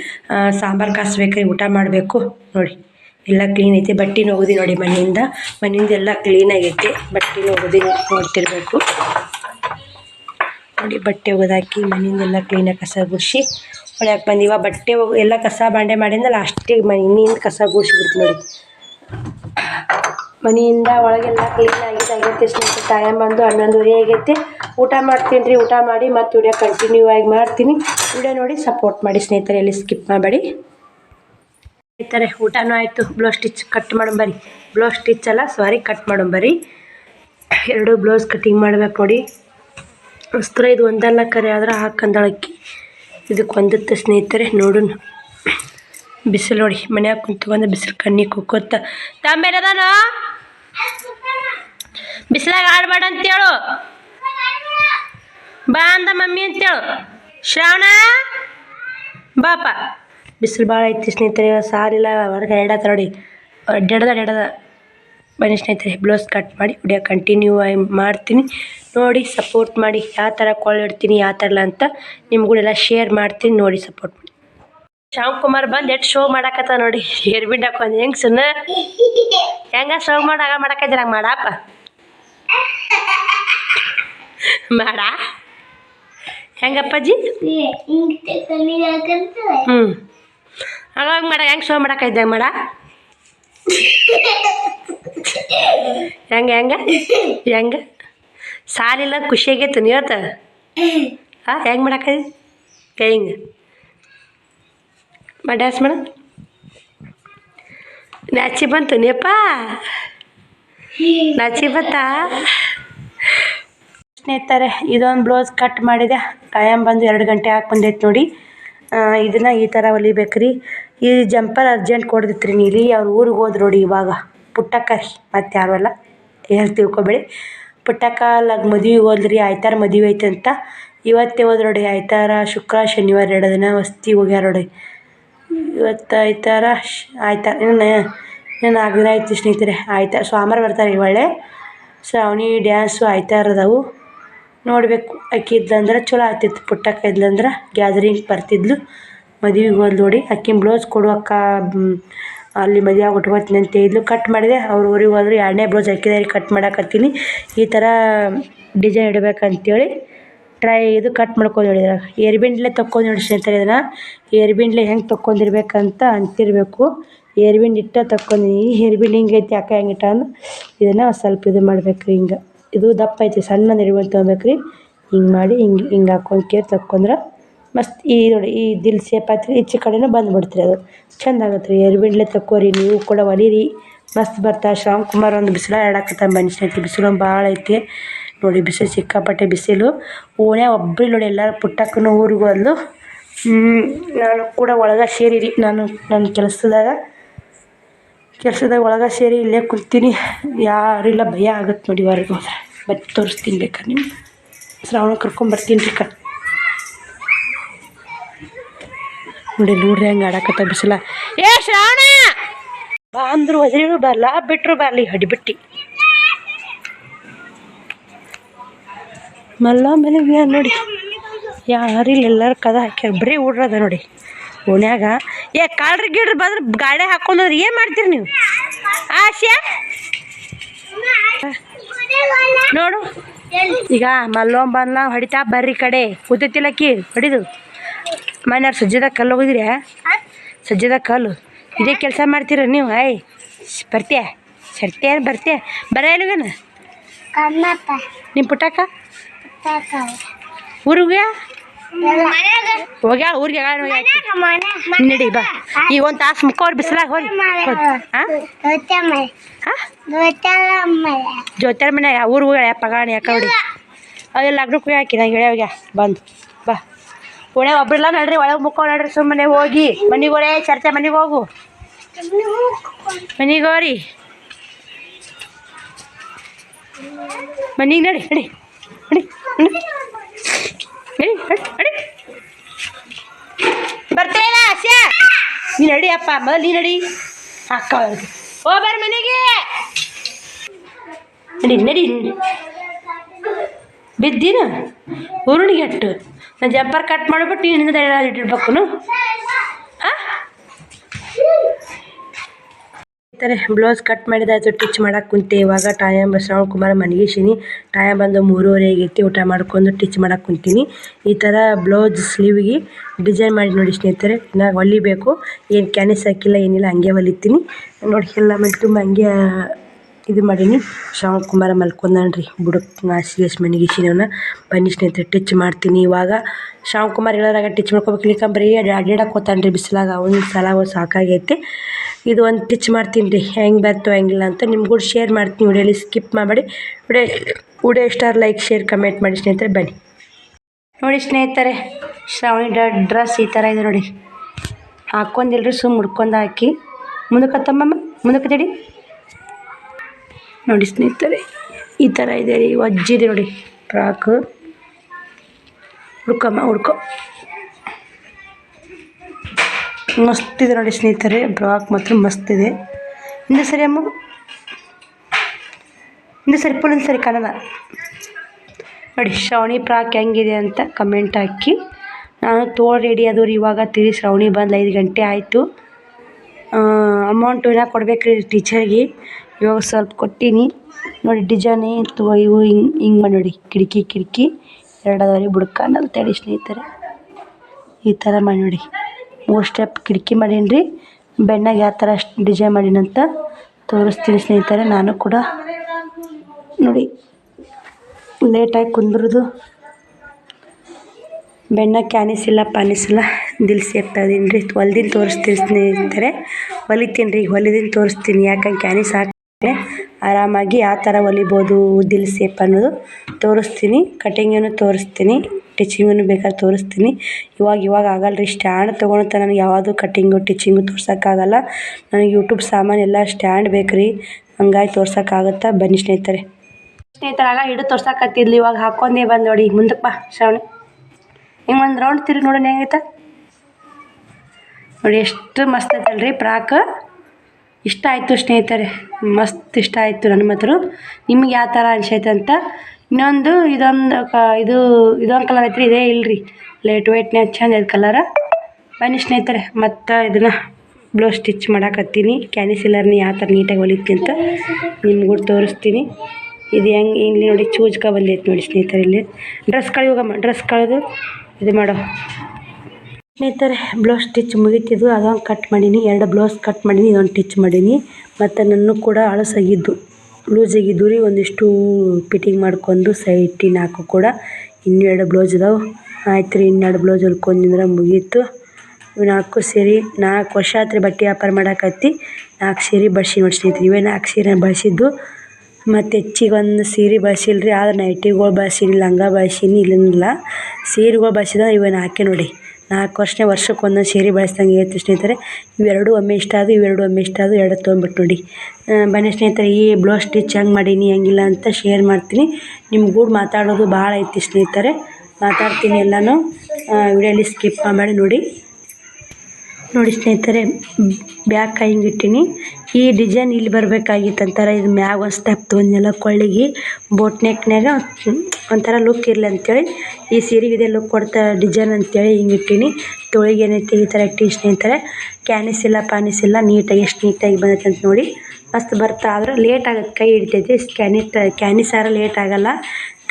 ಸಾಂಬಾರು ಕಾಸ್ಬೇಕ್ರಿ, ಊಟ ಮಾಡಬೇಕು ನೋಡಿ. ಎಲ್ಲ ಕ್ಲೀನ್ ಐತೆ. ಬಟ್ಟೆನೂ ಒಗ್ದಿ ನೋಡಿ ಮನೆಯಿಂದ. ಮನೆಯಿಂದ ಎಲ್ಲ ಕ್ಲೀನ್ ಆಗೈತೆ. ಬಟ್ಟೆನೂ ಒಗ್ದು ನೋಡ್ತಿರ್ಬೇಕು. ನೋಡಿ ಬಟ್ಟೆ ಒಗೆದಾಕಿ ಮನೆಯಿಂದೆಲ್ಲ ಕ್ಲೀನಾಗಿ ಕಸ ಗುಡಿಸಿ ಹೊಡ್ಯಾಕೆ ಬಂದಿವ. ಬಟ್ಟೆ ಎಲ್ಲ ಕಸ ಬಾಂಡೆ ಮಾಡಿಂದ ಲಾಸ್ಟಿಗೆ ಮನೆಯಿಂದ ಕಸ ಗುಡಿಸ್ಬಿಡ್ತೀನಿ ನೋಡಿ. ಮನೆಯಿಂದ ಒಳಗೆಲ್ಲ ಕ್ಲೀನ್ ಆಗಿದೆ ಆಗೈತೆ, ಸ್ನೇಹಿತರೆ. ಟೈಮ್ ಬಂದು ಹನ್ನೊಂದುವರೆ ಆಗೈತೆ. ಊಟ ಮಾಡ್ತೀನಿ ರೀ, ಊಟ ಮಾಡಿ ಮತ್ತೆ ವಿಡಿಯೋ ಕಂಟಿನ್ಯೂ ಆಗಿ ಮಾಡ್ತೀನಿ. ವಿಡಿಯೋ ನೋಡಿ ಸಪೋರ್ಟ್ ಮಾಡಿ ಸ್ನೇಹಿತರೆ, ಎಲ್ಲಿ ಸ್ಕಿಪ್ ಮಾಡಬೇಡಿ. ಸ್ನೇಹಿತರೆ, ಊಟನೂ ಆಯಿತು. ಬ್ಲೌಸ್ ಸ್ಟಿಚ್ ಕಟ್ ಬರಿ ಬ್ಲೌಸ್ ಸ್ಟಿಚ್ ಅಲ್ಲ ಸಾರಿ ಕಟ್ ಬರಿ ಎರಡು ಬ್ಲೌಸ್ ಕಟಿಂಗ್ ಮಾಡ್ಬೇಕು ನೋಡಿ. ವಸ್ತ್ರ ಇದು ಒಂದಲ್ಲ ಕರೆ, ಆದ್ರೆ ಹಾಕಂದಳಕ್ಕಿ. ಇದಕ್ಕೆ ಒಂದತ್ತು ಸ್ನೇಹಿತರೆ ನೋಡೋಣ ಬಿಸಿಲು ನೋಡಿ, ಮನ್ಯಾಗ ಕುಂತ್ಕೊಂಡು ಬಿಸಿಲು ಕಣ್ಣಿಗೆ ಕುಕ್ಕೋತ ತಾಂಬೇರದಾನ ಬಿಸಿಲಾಗ ಆಡ್ಬೇಡ ಅಂತೇಳು. ಬಾ ಅಂದ ಮಮ್ಮಿ ಅಂತೇಳು. ಶ್ರಾವಣ? ಬಾಪ. ಬಿಸಿಲು ಭಾಳ ಐತಿ ಸ್ನೇಹಿತರೆ, ಸಾರಿಲ್ಲ ಹೊರಗೆ ಎರಡತ್ತ ನೋಡಿ ಅಡ್ಡಾಡ್ದ ಬನ್ನಿ ಸ್ನೇಹಿತರೆ ಬ್ಲೌಸ್ ಕಟ್ ಮಾಡಿ ವಿಡಿಯೋ ಕಂಟಿನ್ಯೂ ಆಗಿ ಮಾಡ್ತೀನಿ. ನೋಡಿ ಸಪೋರ್ಟ್ ಮಾಡಿ. ಯಾವ ಥರ ಕಾಲ್ ಇಡ್ತೀನಿ, ಯಾವ ಥರ ಇಲ್ಲ ಅಂತ ನಿಮ್ಗಳೆಲ್ಲ ಶೇರ್ ಮಾಡ್ತೀನಿ. ನೋಡಿ ಸಪೋರ್ಟ್ ಮಾಡಿ. ಕುಮಾರ್ ಬಂದು ಎಷ್ಟು ಶೋ ಮಾಡಾಕತ್ತ ನೋಡಿ. ಹೇರ್ ಬಿಡ್ ಹಾಕೊಂಡು ಹೆಂಗೆ ಸುನ್ನ ಹೆಂಗ ಶೋ ಮಾಡಾಗ ಮಾಡಾಕತ್ತೀರ ಹಂಗೆ ಮಾಡಪ್ಪ ಮಾಡ. ಹೆಂಗಪ್ಪಾಜಿ? ಹಿಂಗೆ ಹ್ಞೂ ಆಗ ಮಾಡ, ಹೆಂಗೆ ಶೋ ಮಾಡಾಕೈತೆ ಮಾಡ. ಹೆಂಗೆ ಹೆಂಗೆ? ಹೆಂಗೆ? ಸಾಲಿಲ್ಲ ಖುಷಿಯಾಗೈತೆ ನೀವತ್ತ ಹಾಂ ಹೆಂಗೆ ಮಾಡಾಕೈ ಕೈ ಹಿಂಗೆ. ಮಾ ಡ್ಯಾನ್ಸ್ ಮಾಡ. ನಾಚಿ ಬಂತು ನೀಪ್ಪ ನಾಚಿ ಬತ್ತಾ? ಸ್ನೇಹಿತರೆ, ಇದೊಂದು ಬ್ಲೌಸ್ ಕಟ್ ಮಾಡಿದೆ. ಟೈಮ್ ಬಂದು ಎರಡು ಗಂಟೆ ಹಾಕಿ ಬಂದೈತೆ ನೋಡಿ. ಇದನ್ನು ಈ ಥರ ಹೊಲಿಬೇಕು ರೀ ಈ ಜಂಪರ್ ಅರ್ಜೆಂಟ್ ಕೊಡ್ದಿತ್ತು ರೀ ನೀಲಿ, ಅವ್ರ ಊರಿಗೆ ಹೋದ್ರು ನೋಡಿ ಇವಾಗ. ಪುಟ್ಟಕ್ಕ ರೀ ಮತ್ತು ಯಾರು ಅಲ್ಲ ಏನು ತಿಳ್ಕೊಬೇಡಿ. ಪುಟ್ಟಕ್ಕ ಲಗ್ ಮದುವೆಗೆ ಹೋದ್ರಿ, ಆಯ್ತಾರ ಮದುವೆ ಐತೆ ಅಂತ. ಇವತ್ತೇ ಹೋದ್ರು ನೋಡಿ, ಆಯ್ತಾರ ಶುಕ್ರ, ಶನಿವಾರ ಎರಡು ದಿನ ವಸ್ತಿ ಹೋಗ್ಯಾರ ನೋಡಿ. ಇವತ್ತು ಆಯ್ತಾರ ಆಯ್ತಾರ, ಇನ್ನು ಇನ್ನು ನಾಲ್ಕು ದಿನ ಆಯ್ತು ಸ್ನೇಹಿತರೆ ಆಯ್ತಾ ಸೋಮವಾರ ಬರ್ತಾರೆ ಒಳ್ಳೆ ಶ್ರಾವಣಿ ಡ್ಯಾನ್ಸು ಆಯ್ತಾರ ಅದಾವು. ನೋಡಬೇಕು ಆಕೆ ಇದ್ಲಂದ್ರೆ ಚಲೋ ಆಗ್ತಿತ್ತು, ಪುಟ್ಟಕ್ಕ ಇದ್ಲಂದ್ರೆ ಗ್ಯಾದರಿಂಗ್ ಬರ್ತಿದ್ಲು. ಮದುವೆಗೆ ಹೋದ್ ನೋಡಿ ಆಕಿನ ಬ್ಲೌಸ್ ಕೊಡುವಕ್ಕ ಅಲ್ಲಿ ಮದುವೆ ಆಗಿ ಅಂತ ಇದ್ಲು ಕಟ್ ಮಾಡಿದೆ. ಅವ್ರ ಊರಿಗೆ ಹೋದ್ರು ಎರಡನೇ ಬ್ಲೌಸ್ ಹಾಕಿದಾರೆ ಕಟ್ ಮಾಡಕತ್ತೀನಿ. ಈ ಥರ ಡಿಸೈನ್ ಇಡ್ಬೇಕಂತೇಳಿ ಟ್ರೈ ಇದು ಕಟ್ ಮಾಡ್ಕೊಂಡು ನೋಡಿದ್ರೆ ಏರ್ಬಿಂಡ್ಲೆ ತಕ್ಕೊಂಡು ನೋಡಿ ಅಂತಾರೆ ಇದನ್ನು. ಏರ್ಬಿಂಡ್ಲೆ ಹೆಂಗೆ ತಕ್ಕೊಂಡಿರ್ಬೇಕಂತ ಅಂತಿರಬೇಕು. ಏರ್ಬಿಂಡ್ ಇಟ್ಟ ತಕ್ಕೊಂಡಿನಿ ಏರ್ಬಿಂಡ್ ಹಿಂಗೆ ಐತಿ ಯಾಕೆ ಹೆಂಗೆ ಇಟ್ಟ ಅಂದ್ರೆ ಇದನ್ನು ಸ್ವಲ್ಪ ಇದು ಮಾಡ್ಬೇಕು ಹಿಂಗೆ. ಇದು ದಪ್ಪ ಐತಿ ಸಣ್ಣ ಏರ್ಬಿಂಡ್ ತೊಗೊಬೇಕು ರೀ ಹಿಂಗೆ ಮಾಡಿ ಹಿಂಗೆ ಹಿಂಗೆ ಹಾಕೊಂಡು ಕೇರ್ ತಕ್ಕೊಂಡ್ರೆ ಮಸ್ತ್ ಈ ನೋಡಿ, ಈ ದಿಲ್ ಆಯ್ತು ಈಚೆ ಕಡೆನೂ ಬಂದ್ಬಿಡ್ತು ರೀ ಅದು. ಚಂದ ಆಗತ್ತೆ ರೀ ಏರ್ಬಿಂಡ್ಲೆ ತಕ್ಕೋರಿ, ನೀವು ಕೂಡ ಹೊಲೀರಿ ಮಸ್ತ್ ಬರ್ತಾ, ಶ್ರಾವಣ್ ಕುಮಾರ್ ಒಂದು ಬಿಸಿಲ ಆಡಾಕತ್ತ ಮನುಷ್ಯನೈತಿ ಬಿಸಿಲು ಭಾಳ ಐತಿ. ನೋಡಿ, ಬಿಸಿಲು ಸಿಕ್ಕಾಪಟ್ಟೆ ಬಿಸಿಲು. ಓಣ್ಯಾಗ ಒಬ್ಬರಿ ನೋಡಿ, ಎಲ್ಲರೂ ಪುಟ್ಟಕ್ಕೂ ಊರಿಗೆ ಹೋದ್ಲು ನಾನು ಕೂಡ ಒಳಗೆ ಸೇರಿರಿ. ನಾನು, ನನ್ನ ಕೆಲಸದಾಗ ಕೆಲಸದಾಗ ಒಳಗೆ ಸೇರಿ ಇಲ್ಲೇ ಕುಂತೀನಿ. ಯಾರಿಲ್ಲ ಭಯ ಆಗತ್ತೆ ನೋಡಿ, ಹೊರಗೆ ಹೋದ್ರೆ. ಬಟ್ ತೋರಿಸ್ತೀನಿ ಬೇಕಾ ನಿಮ್ಗೆ. ಶ್ರಾವಣ ಕರ್ಕೊಂಬರ್ತೀನಿ ರೀ ಕ ನೋಡಿ ನೋಡ್ರಿ ಹೆಂಗೆ ಆಡಕತ್ತ ಬಿಸಿಲ. ಏ ಶ್ರಾವಣ! ಬಾ ಅಂದ್ರು ಒದ್ರಿರು ಬರಲ್ಲ ಬಿಟ್ರು ಬರಲಿ ಹಡಿಬಿಟ್ಟಿ. ಮಲ್ಲ ಮೇಲೆ ನೋಡಿ. ಯಾರಿಲ್ಲ ಎಲ್ಲರೂ ಕದ ಹಾಕ್ಯಾರ, ಬರೀ ಹುಡ್ರದ ನೋಡಿ. ಓಣ್ಯಾಗ, ಏ ಕಾಳ್ರಿ ಗಿಡ್ರಿ ಬಂದ್ರೆ ಗಾಡಿ ಹಾಕೊಂಡ್ರೆ ಏನು ಮಾಡ್ತೀರಿ ನೀವು? ಆಶೆ? ನೋಡು. ಈಗ ಮಲ್ಲೊಂಬ ಹೊಡಿತಾ ಬರ್ರಿ ಕಡೆ. ಕೂತೈತಿಲ್ಲಕ್ಕಿ ಹೊಡಿದು. ಮನೆಯವ್ರು ಸಜ್ಜದಾಗ ಕಲ್ಲು ಹೋಗಿದ್ರಿ? ಸಜ್ಜದಾಗ ಕಲ್ಲು? ಇದೇ ಕೆಲಸ ಮಾಡ್ತೀರ ನೀವು? ಐ ಬರ್ತೀಯ? ಸರ್ತೀಯ ಬರ್ತೀಯ? ಬರ ಇಲ್ವೇನು ನಿಮ್ಮ ಪುಟ್ಟಕ್ಕ ಊರಿಗೆ ಹೋಗ್ಯಾಳ ಊರಿಗೆ ನಡಿ ಬಾ. ಈಗ ಒಂದು ತಾಸು ಮುಕ್ಕವ್ರು ಬಿಸಿಲಾಗ ಹೋಗಿ ಹಾಂ? ಹಾಂ? ಜೋತ್ಯಾರ ಮನ್ಯಾಗ ಊರು ಹೋಗ್ಯಾಳ ಪಗಾಣಿ ಯಾಕೆ ಉಡಿ ಅವೆಲ್ಲ ಲಗ್ನಕ್ಕೆ ಹಾಕಿ ನಂಗೆ ಹೇಳ್ಯಾವ್ಯ ಬಂದು. ಪುಣೆ ಒಬ್ರಿಲ್ಲ ನಡ್ರಿ ಒಳಗೆ ಮುಖ ನಡ್ರಿ, ಸುಮ್ಮನೆ ಹೋಗಿ. ಮನೆಗೆ ಹೋರೆ ಚರ್ಚೆ ಮನೆಗೆ ಹೋಗು. ಮನೆಗೆ ಹೋರಿ ಮನೆಗೆ ನಡಿ ನಡಿ ನಡಿ ನಡಿ. ನಡಿ ಬರ್ತೇನ ಆಸ್ಯಾ ನೀ ನಡಿ ಅಪ್ಪ, ಮೊದಲು ನೀ ನಡಿ. ಅಕ್ಕ ಓ, ಬರ್ರಿ ಮನೆಗೆ. ನಡಿ ನಡಿ ಬಿದ್ದೀನ? ಉರುಣಿಗೆ ಅಟ್ಟು ನಾನು ಜಂಪರ್ ಕಟ್ ಮಾಡಿಬಿಟ್ಟು ನೀನಿಂದ ಇಟ್ಟಿರ್ಬೇಕು ಥರ ಬ್ಲೌಸ್ ಕಟ್ ಮಾಡಿದಾಯ್ತು ಟಿಚ್ ಮಾಡಕ್ಕೆ ಕುಂತೆ. ಇವಾಗ ಟೈಮ್ ಶ್ರವಣ್ ಕುಮಾರ್ ಮನಗಿಸೀನಿ ಟೈಮ್ ಬಂದು ಮೂರುವರೆ ಆಗೈತಿ ಊಟ ಮಾಡ್ಕೊಂಡು ಟಿಚ್ ಮಾಡಕ್ಕೆ ಕುಂತೀನಿ. ಈ ಥರ ಬ್ಲೌಸ್ ಸ್ಲೀವಿಗೆ ಡಿಸೈನ್ ಮಾಡಿ ನೋಡಿ ಸ್ನೇಹಿತರೆ. ನಾ ಹೊಲಿಬೇಕು. ಏನು ಕ್ಯಾನಿಸ್ ಹಾಕಿಲ್ಲ ಏನಿಲ್ಲ, ಹಂಗೆ ಹೊಲಿತೀನಿ. ನೋಡಿ, ಎಲ್ಲ ಮೇಲೆ ತುಂಬ ಹಂಗೆ ಇದು ಮಾಡೀನಿ. ಶ್ರವಣ್ ಕುಮಾರ ಮಲ್ಕೊಂಡಾನ್ರಿ ಬುಡಕ್ ನಾಸಿಗೆ ಮನೆಗಿಸಿನವನ್ನ ಬನ್ನಿ ಸ್ನೇಹಿತರೆ, ಟಿಚ್ ಮಾಡ್ತೀನಿ ಇವಾಗ. ಶ್ರವಣ್ ಕುಮಾರ್ ಹೇಳೋದಾಗ ಟಿಚ್ ಮಾಡ್ಕೋಬೇಕು ಇಲ್ಲಿಕ ಬರೀ ಅಡ್ಡಾಡಕ್ಕೆ ಹೋತಾನ್ರಿ ಬಿಸಿಲಾಗ. ಒಂದು ಸಲ ಸಾಕಾಗೈತಿ. ಇದು ಒಂದು ಟಿಚ್ ಮಾಡ್ತೀನಿ ರೀ ಹೆಂಗೆ ಬರ್ತೋ ಹೆಂಗಿಲ್ಲ ಅಂತ ನಿಮ್ಗೂ ಶೇರ್ ಮಾಡ್ತೀನಿ. ವಿಡಿಯೋಲಿ ಸ್ಕಿಪ್ ಮಾಡಬೇಡಿ. ವಿಡಿಯೋ ವಿಡಿಯೋ ಇಷ್ಟ ಲೈಕ್, ಶೇರ್, ಕಮೆಂಟ್ ಮಾಡಿ ಸ್ನೇಹಿತರೆ, ಬನ್ನಿ. ನೋಡಿ ಸ್ನೇಹಿತರೆ, ಶ್ರಾವಣಿ ಡ್ರೆಸ್ ಈ ಥರ ಇದೆ ನೋಡಿ. ಹಾಕ್ಕೊಂಡಿಲ್ರಿ ಸುಮ್ಮ ಮುಡ್ಕೊಂಡು ಹಾಕಿ. ಮುಂದಕ್ಕೆ ತಮ್ಮಮ್ಮ ಮುಂದಕ್ಕೆ ತಡಿ. ನೋಡಿ ಸ್ನೇಹಿತರೆ, ಈ ಥರ ಇದೆ ರೀ, ವಜ್ಜಿದೆ ನೋಡಿ, ಫ್ರಾಕು. ಹುಡ್ಕಮ್ಮ, ಹುಡ್ಕೋ. ಮಸ್ತಿದೆ ನೋಡಿ ಸ್ನೇಹಿತರೆ, ಫ್ರಾಕ್ ಮಾತ್ರ ಮಸ್ತಿದೆ ಇದೆ. ಹಿಂದೆ ಸರಿ ಅಮ್ಮ? ಹಿಂದೆ ಸರಿ ಪುಲ್ಲಿನ ಸರಿ ಕನ್ನಡ ನೋಡಿ, ಶ್ರಾವಣಿ ಫ್ರಾಕ್ ಹೆಂಗಿದೆ ಅಂತ ಕಮೆಂಟ್ ಹಾಕಿ. ನಾನು ತೋಳು ರೆಡಿ ಅದು ರೀ, ಇವಾಗ ತಿರಿ ಶ್ರಾವಣಿ ಬಂದು ಐದು ಗಂಟೆ ಆಯಿತು. ಅಮೌಂಟ್ ಇನ್ನೂ ಕೊಡ್ಬೇಕು ರೀ ಟೀಚರ್ಗೆ ಇವಾಗ ಸ್ವಲ್ಪ ಕೊಟ್ಟೀನಿ. ನೋಡಿ ಡಿಸೈನ್ ಇತ್ತು ಇವು ಹಿಂಗೆ ಹಿಂಗೆ ಮಾಡಿ ನೋಡಿ. ಕಿಟಕಿ ಕಿಟಕಿ ಎರಡು ಅದಾವ ರೀ ಬುಡಕ. ಅನ್ನೋದು ತಡಿ ಸ್ನೇಹಿತರೆ. ಈ ಥರ ಮಾಡಿ ನೋಡಿ. ಮೂರು ಸ್ಟೆಪ್ ಕಿಟಕಿ ಮಾಡೀನಿ ಬೆನ್ನಾಗ ಯಾವ ಥರ ಡಿಸೈನ್ ಮಾಡೀನಂತ ತೋರಿಸ್ತೀನಿ ಸ್ನೇಹಿತರೆ. ನಾನು ಕೂಡ ನೋಡಿ ಲೇಟಾಗಿ ಕುಂದ್ರದು. ಬೆನ್ನ ಕ್ಯಾನಿಸಿಲ್ಲ, ಪಾನಿಸಿಲ್ಲ. ದಿಲ್ ಇದೀನಿ ರೀ ಹೊಲ್ದಿನ ತೋರಿಸ್ತೀನಿ ಸ್ನೇಹಿತರೆ. ಹೊಲಿತೀನಿ ರೀ. ಹೊಲಿದಿನ ತೋರಿಸ್ತೀನಿ. ಯಾಕಂದ್ರೆ ಕ್ಯಾನಿಸ್ ಹಾಕಿದ್ರೆ ಆರಾಮಾಗಿ ಯಾವ ಥರ ಹೊಲಿಬೋದು ದಿಲ್ ಸೇಪ್ ಅನ್ನೋದು ತೋರಿಸ್ತೀನಿ. ಕಟಿಂಗನ್ನು ತೋರಿಸ್ತೀನಿ ಟಿಚಿಂಗನ್ನು ಬೇಕಾದ್ರೆ ತೋರಿಸ್ತೀನಿ. ಇವಾಗ ಇವಾಗ ಆಗಲ್ಲ ರೀ ಸ್ಟ್ಯಾಂಡ್ ತೊಗೊಳತ್ತ ನನಗೆ ಯಾವುದು ಕಟಿಂಗು ಟಿಚಿಂಗು ತೋರ್ಸೋಕ್ಕಾಗಲ್ಲ. ನನಗೆ ಯೂಟ್ಯೂಬ್ ಸಾಮಾನು ಎಲ್ಲ ಸ್ಟ್ಯಾಂಡ್ ಬೇಕು ರೀ ಹಂಗಾಗಿ ತೋರ್ಸೋಕ್ಕಾಗುತ್ತಾ? ಬನ್ನಿ ಸ್ನೇಹಿತರೆ. ಸ್ನೇಹಿತರಾಗ ಹಿಡಿದು ತೋರ್ಸಕತ್ತಿದ್ಲಿ, ಇವಾಗ ಹಾಕೊಂಡೇ ಬಂದು ನೋಡಿ. ಮುಂದಕ್ಕೆ ಬಾ ಶ್ರಾವಣಿ. ಹಿಂಗೆ ಒಂದು ರೌಂಡ್ ತಿರುಗಿ ನೋಡೋಣ ಹೆಂಗೈತೆ. ನೋಡಿ, ಎಷ್ಟು ಮಸ್ತ್ ಐತಲ್ರಿ, ಫ್ರಾಕ್. ಇಷ್ಟ ಆಯಿತು ಸ್ನೇಹಿತರೆ, ಮಸ್ತ್ ಇಷ್ಟ ಆಯಿತು ನನ್ನ ಮಾತ್ರ ನಿಮ್ಗೆ ಯಾವ ಥರ ಅನ್ಸೈತೆ ಅಂತ ಇನ್ನೊಂದು ಇದೊಂದು ಕ, ಇದು, ಇದೊಂದು ಕಲರ್ ಐತ್ರಿ, ಇದೇ ಇಲ್ರಿ. ಲೈಟ್ ವೈಟ್ನೇ ಚಂದ ಇದು ಕಲರ ಬನ್ನಿ ಸ್ನೇಹಿತರೆ, ಮತ್ತು ಇದನ್ನು ಬ್ಲೌಸ್ ಸ್ಟಿಚ್ ಮಾಡಾಕತ್ತೀನಿ. ಕ್ಯಾನಿಸಿಲರ್ನ ಯಾವ ಥರ ನೀಟಾಗಿ ಹೊಲಿತೀನಿ ಅಂತ ನಿಮ್ಗೂ ತೋರಿಸ್ತೀನಿ. ಇದು ಹೆಂಗೆ, ಇಲ್ಲಿ ನೋಡಿ ಚೂಜ್ಕ ಬಂದೈತೆ ನೋಡಿ ಸ್ನೇಹಿತರೆ ಇಲ್ಲಿ. ಡ್ರೆಸ್ ಕಳಿಯೋಗಮ್ಮ ಡ್ರೆಸ್ ಕಳೆದು ಇದು ಮಾಡೋ. ಸ್ನೇಹಿತರೆ ಬ್ಲೌಸ್ ಸ್ಟಿಚ್ ಮುಗೀತಿದ್ದು, ಅದೊಂದು ಕಟ್ ಮಾಡೀನಿ. ಎರಡು ಬ್ಲೌಸ್ ಕಟ್ ಮಾಡೀನಿ, ಇದೊಂದು ಸ್ಟಿಚ್ ಮಾಡೀನಿ. ಮತ್ತು ನನ್ನ ಕೂಡ ಅಳಸಾಗಿದ್ದು ಲೂಸ್ ಆಗಿದ್ದು ರೀ ಒಂದಿಷ್ಟು ಫಿಟ್ಟಿಂಗ್ ಮಾಡ್ಕೊಂಡು ಸೈಟಿ ನಾಲ್ಕು ಕೂಡ. ಇನ್ನೆರಡು ಬ್ಲೌಸ್ ಇದಾವೆ. ಆಯ್ತು ರೀ ಇನ್ನೆರಡು ಬ್ಲೌಸ್ ಹೊಲ್ಕೊಂಡಿದ್ರೆ ಮುಗೀತು. ಇವು ನಾಲ್ಕು ಸೀರೆ, ನಾಲ್ಕು ವರ್ಷ ಆಯ್ತು ಬಟ್ಟೆ ವ್ಯಾಪಾರ ಮಾಡಾಕತ್ತಿ. ನಾಲ್ಕು ಸೀರೆ ಬಳ್ಸಿ ನೋಡಿ ಇವೇ ನಾಲ್ಕು ಸೀರೆ ಬಳಸಿದ್ದು. ಮತ್ತು ಹೆಚ್ಚಿಗೆ ಒಂದು ಸೀರೆ ಬಳಸಿಲ್ಲ ರೀ ಆದ್ರೆ ನೈಟಿಗಳು ಬಳಸೀನಿ, ಲಂಗ ಬಳಸೀನಿ ಇಲ್ಲ ಸೀರೆಗಳು ಬಳಸಿದ, ಇವೇ ನಾಲ್ಕೇ ನೋಡಿ. ನಾಲ್ಕು ವರ್ಷನೇ ವರ್ಷಕ್ಕೆ ಒಂದೊಂದು ಸೀರೆ ಬಳಸ್ದಂಗೆ ಇತ್ತು ಸ್ನೇಹಿತರೆ. ಇವೆರಡೂ ಒಮ್ಮೆ ಇಷ್ಟ ಆದವು ಇವೆರಡು ಒಮ್ಮೆ ಇಷ್ಟ ಆದವು ಎರಡು ತೊಗೊಂಬಿಟ್ಟು ನೋಡಿ. ಬನ್ನಿ ಸ್ನೇಹಿತರೆ, ಈ ಬ್ಲೌಸ್ ಸ್ಟಿಚ್ ಹೆಂಗೆ ಮಾಡೀನಿ, ಹೆಂಗಿಲ್ಲ ಅಂತ ಶೇರ್ ಮಾಡ್ತೀನಿ. ನಿಮ್ಮ ಕೂಡ ಮಾತಾಡೋದು ಭಾಳ ಐತಿ ಸ್ನೇಹಿತರೆ. ಮಾತಾಡ್ತೀನಿ ಎಲ್ಲನೂ. ವಿಡಿಯೋಲಿ ಸ್ಕಿಪ್ ಮಾಡಿ ನೋಡಿ. ನೋಡಿ ಸ್ನೇಹಿತರೆ ಬ್ಯಾಕ್ ಹಿಂಗೆ ಇಟ್ಟೀನಿ. ಈ ಡಿಸೈನ್ ಇಲ್ಲಿ ಬರಬೇಕಾಗಿತ್ತು ಅಂತಾರೆ. ಇದು ಮ್ಯಾಗ ಒಂದು ಸ್ಟೆಪ್ ತೊಗೊಂಡ್ನೆಲ್ಲ ಕೊಳ್ಳಿಗೆ. ಬೋಟ್ ನೆಕ್ನ್ಯಾಗ ಒಂಥರ ಲುಕ್ ಇರಲಿ ಅಂಥೇಳಿ ಈ ಸೀರೆಗೆ ಇದೇ ಲುಕ್ ಕೊಡ್ತಾ ಡಿಸೈನ್ ಅಂತೇಳಿ ಹಿಂಗೆ ಇಟ್ಟೀನಿ. ತೊಳಿಗೆ ಏನೈತಿ ಈ ಥರ ಇಟ್ಟು ಸ್ನೇಹಿತರೆ. ಕ್ಯಾನಿಸ್ ಇಲ್ಲ ಪಾನಿಸ್ ಇಲ್ಲ ನೀಟಾಗಿ ಎಷ್ಟು ನೀಟಾಗಿ ಬಂದೈತೆ ಅಂತ ನೋಡಿ. ಮಸ್ತ್ ಬರ್ತಾ ಆದ್ರೆ ಲೇಟ್ ಆಗುತ್ತೆ, ಕೈ ಹಿಡಿತೈತಿ. ಕ್ಯಾನಿಟ್ ಕ್ಯಾನಿಸ್ ಆರ ಲೇಟ್ ಆಗಲ್ಲ.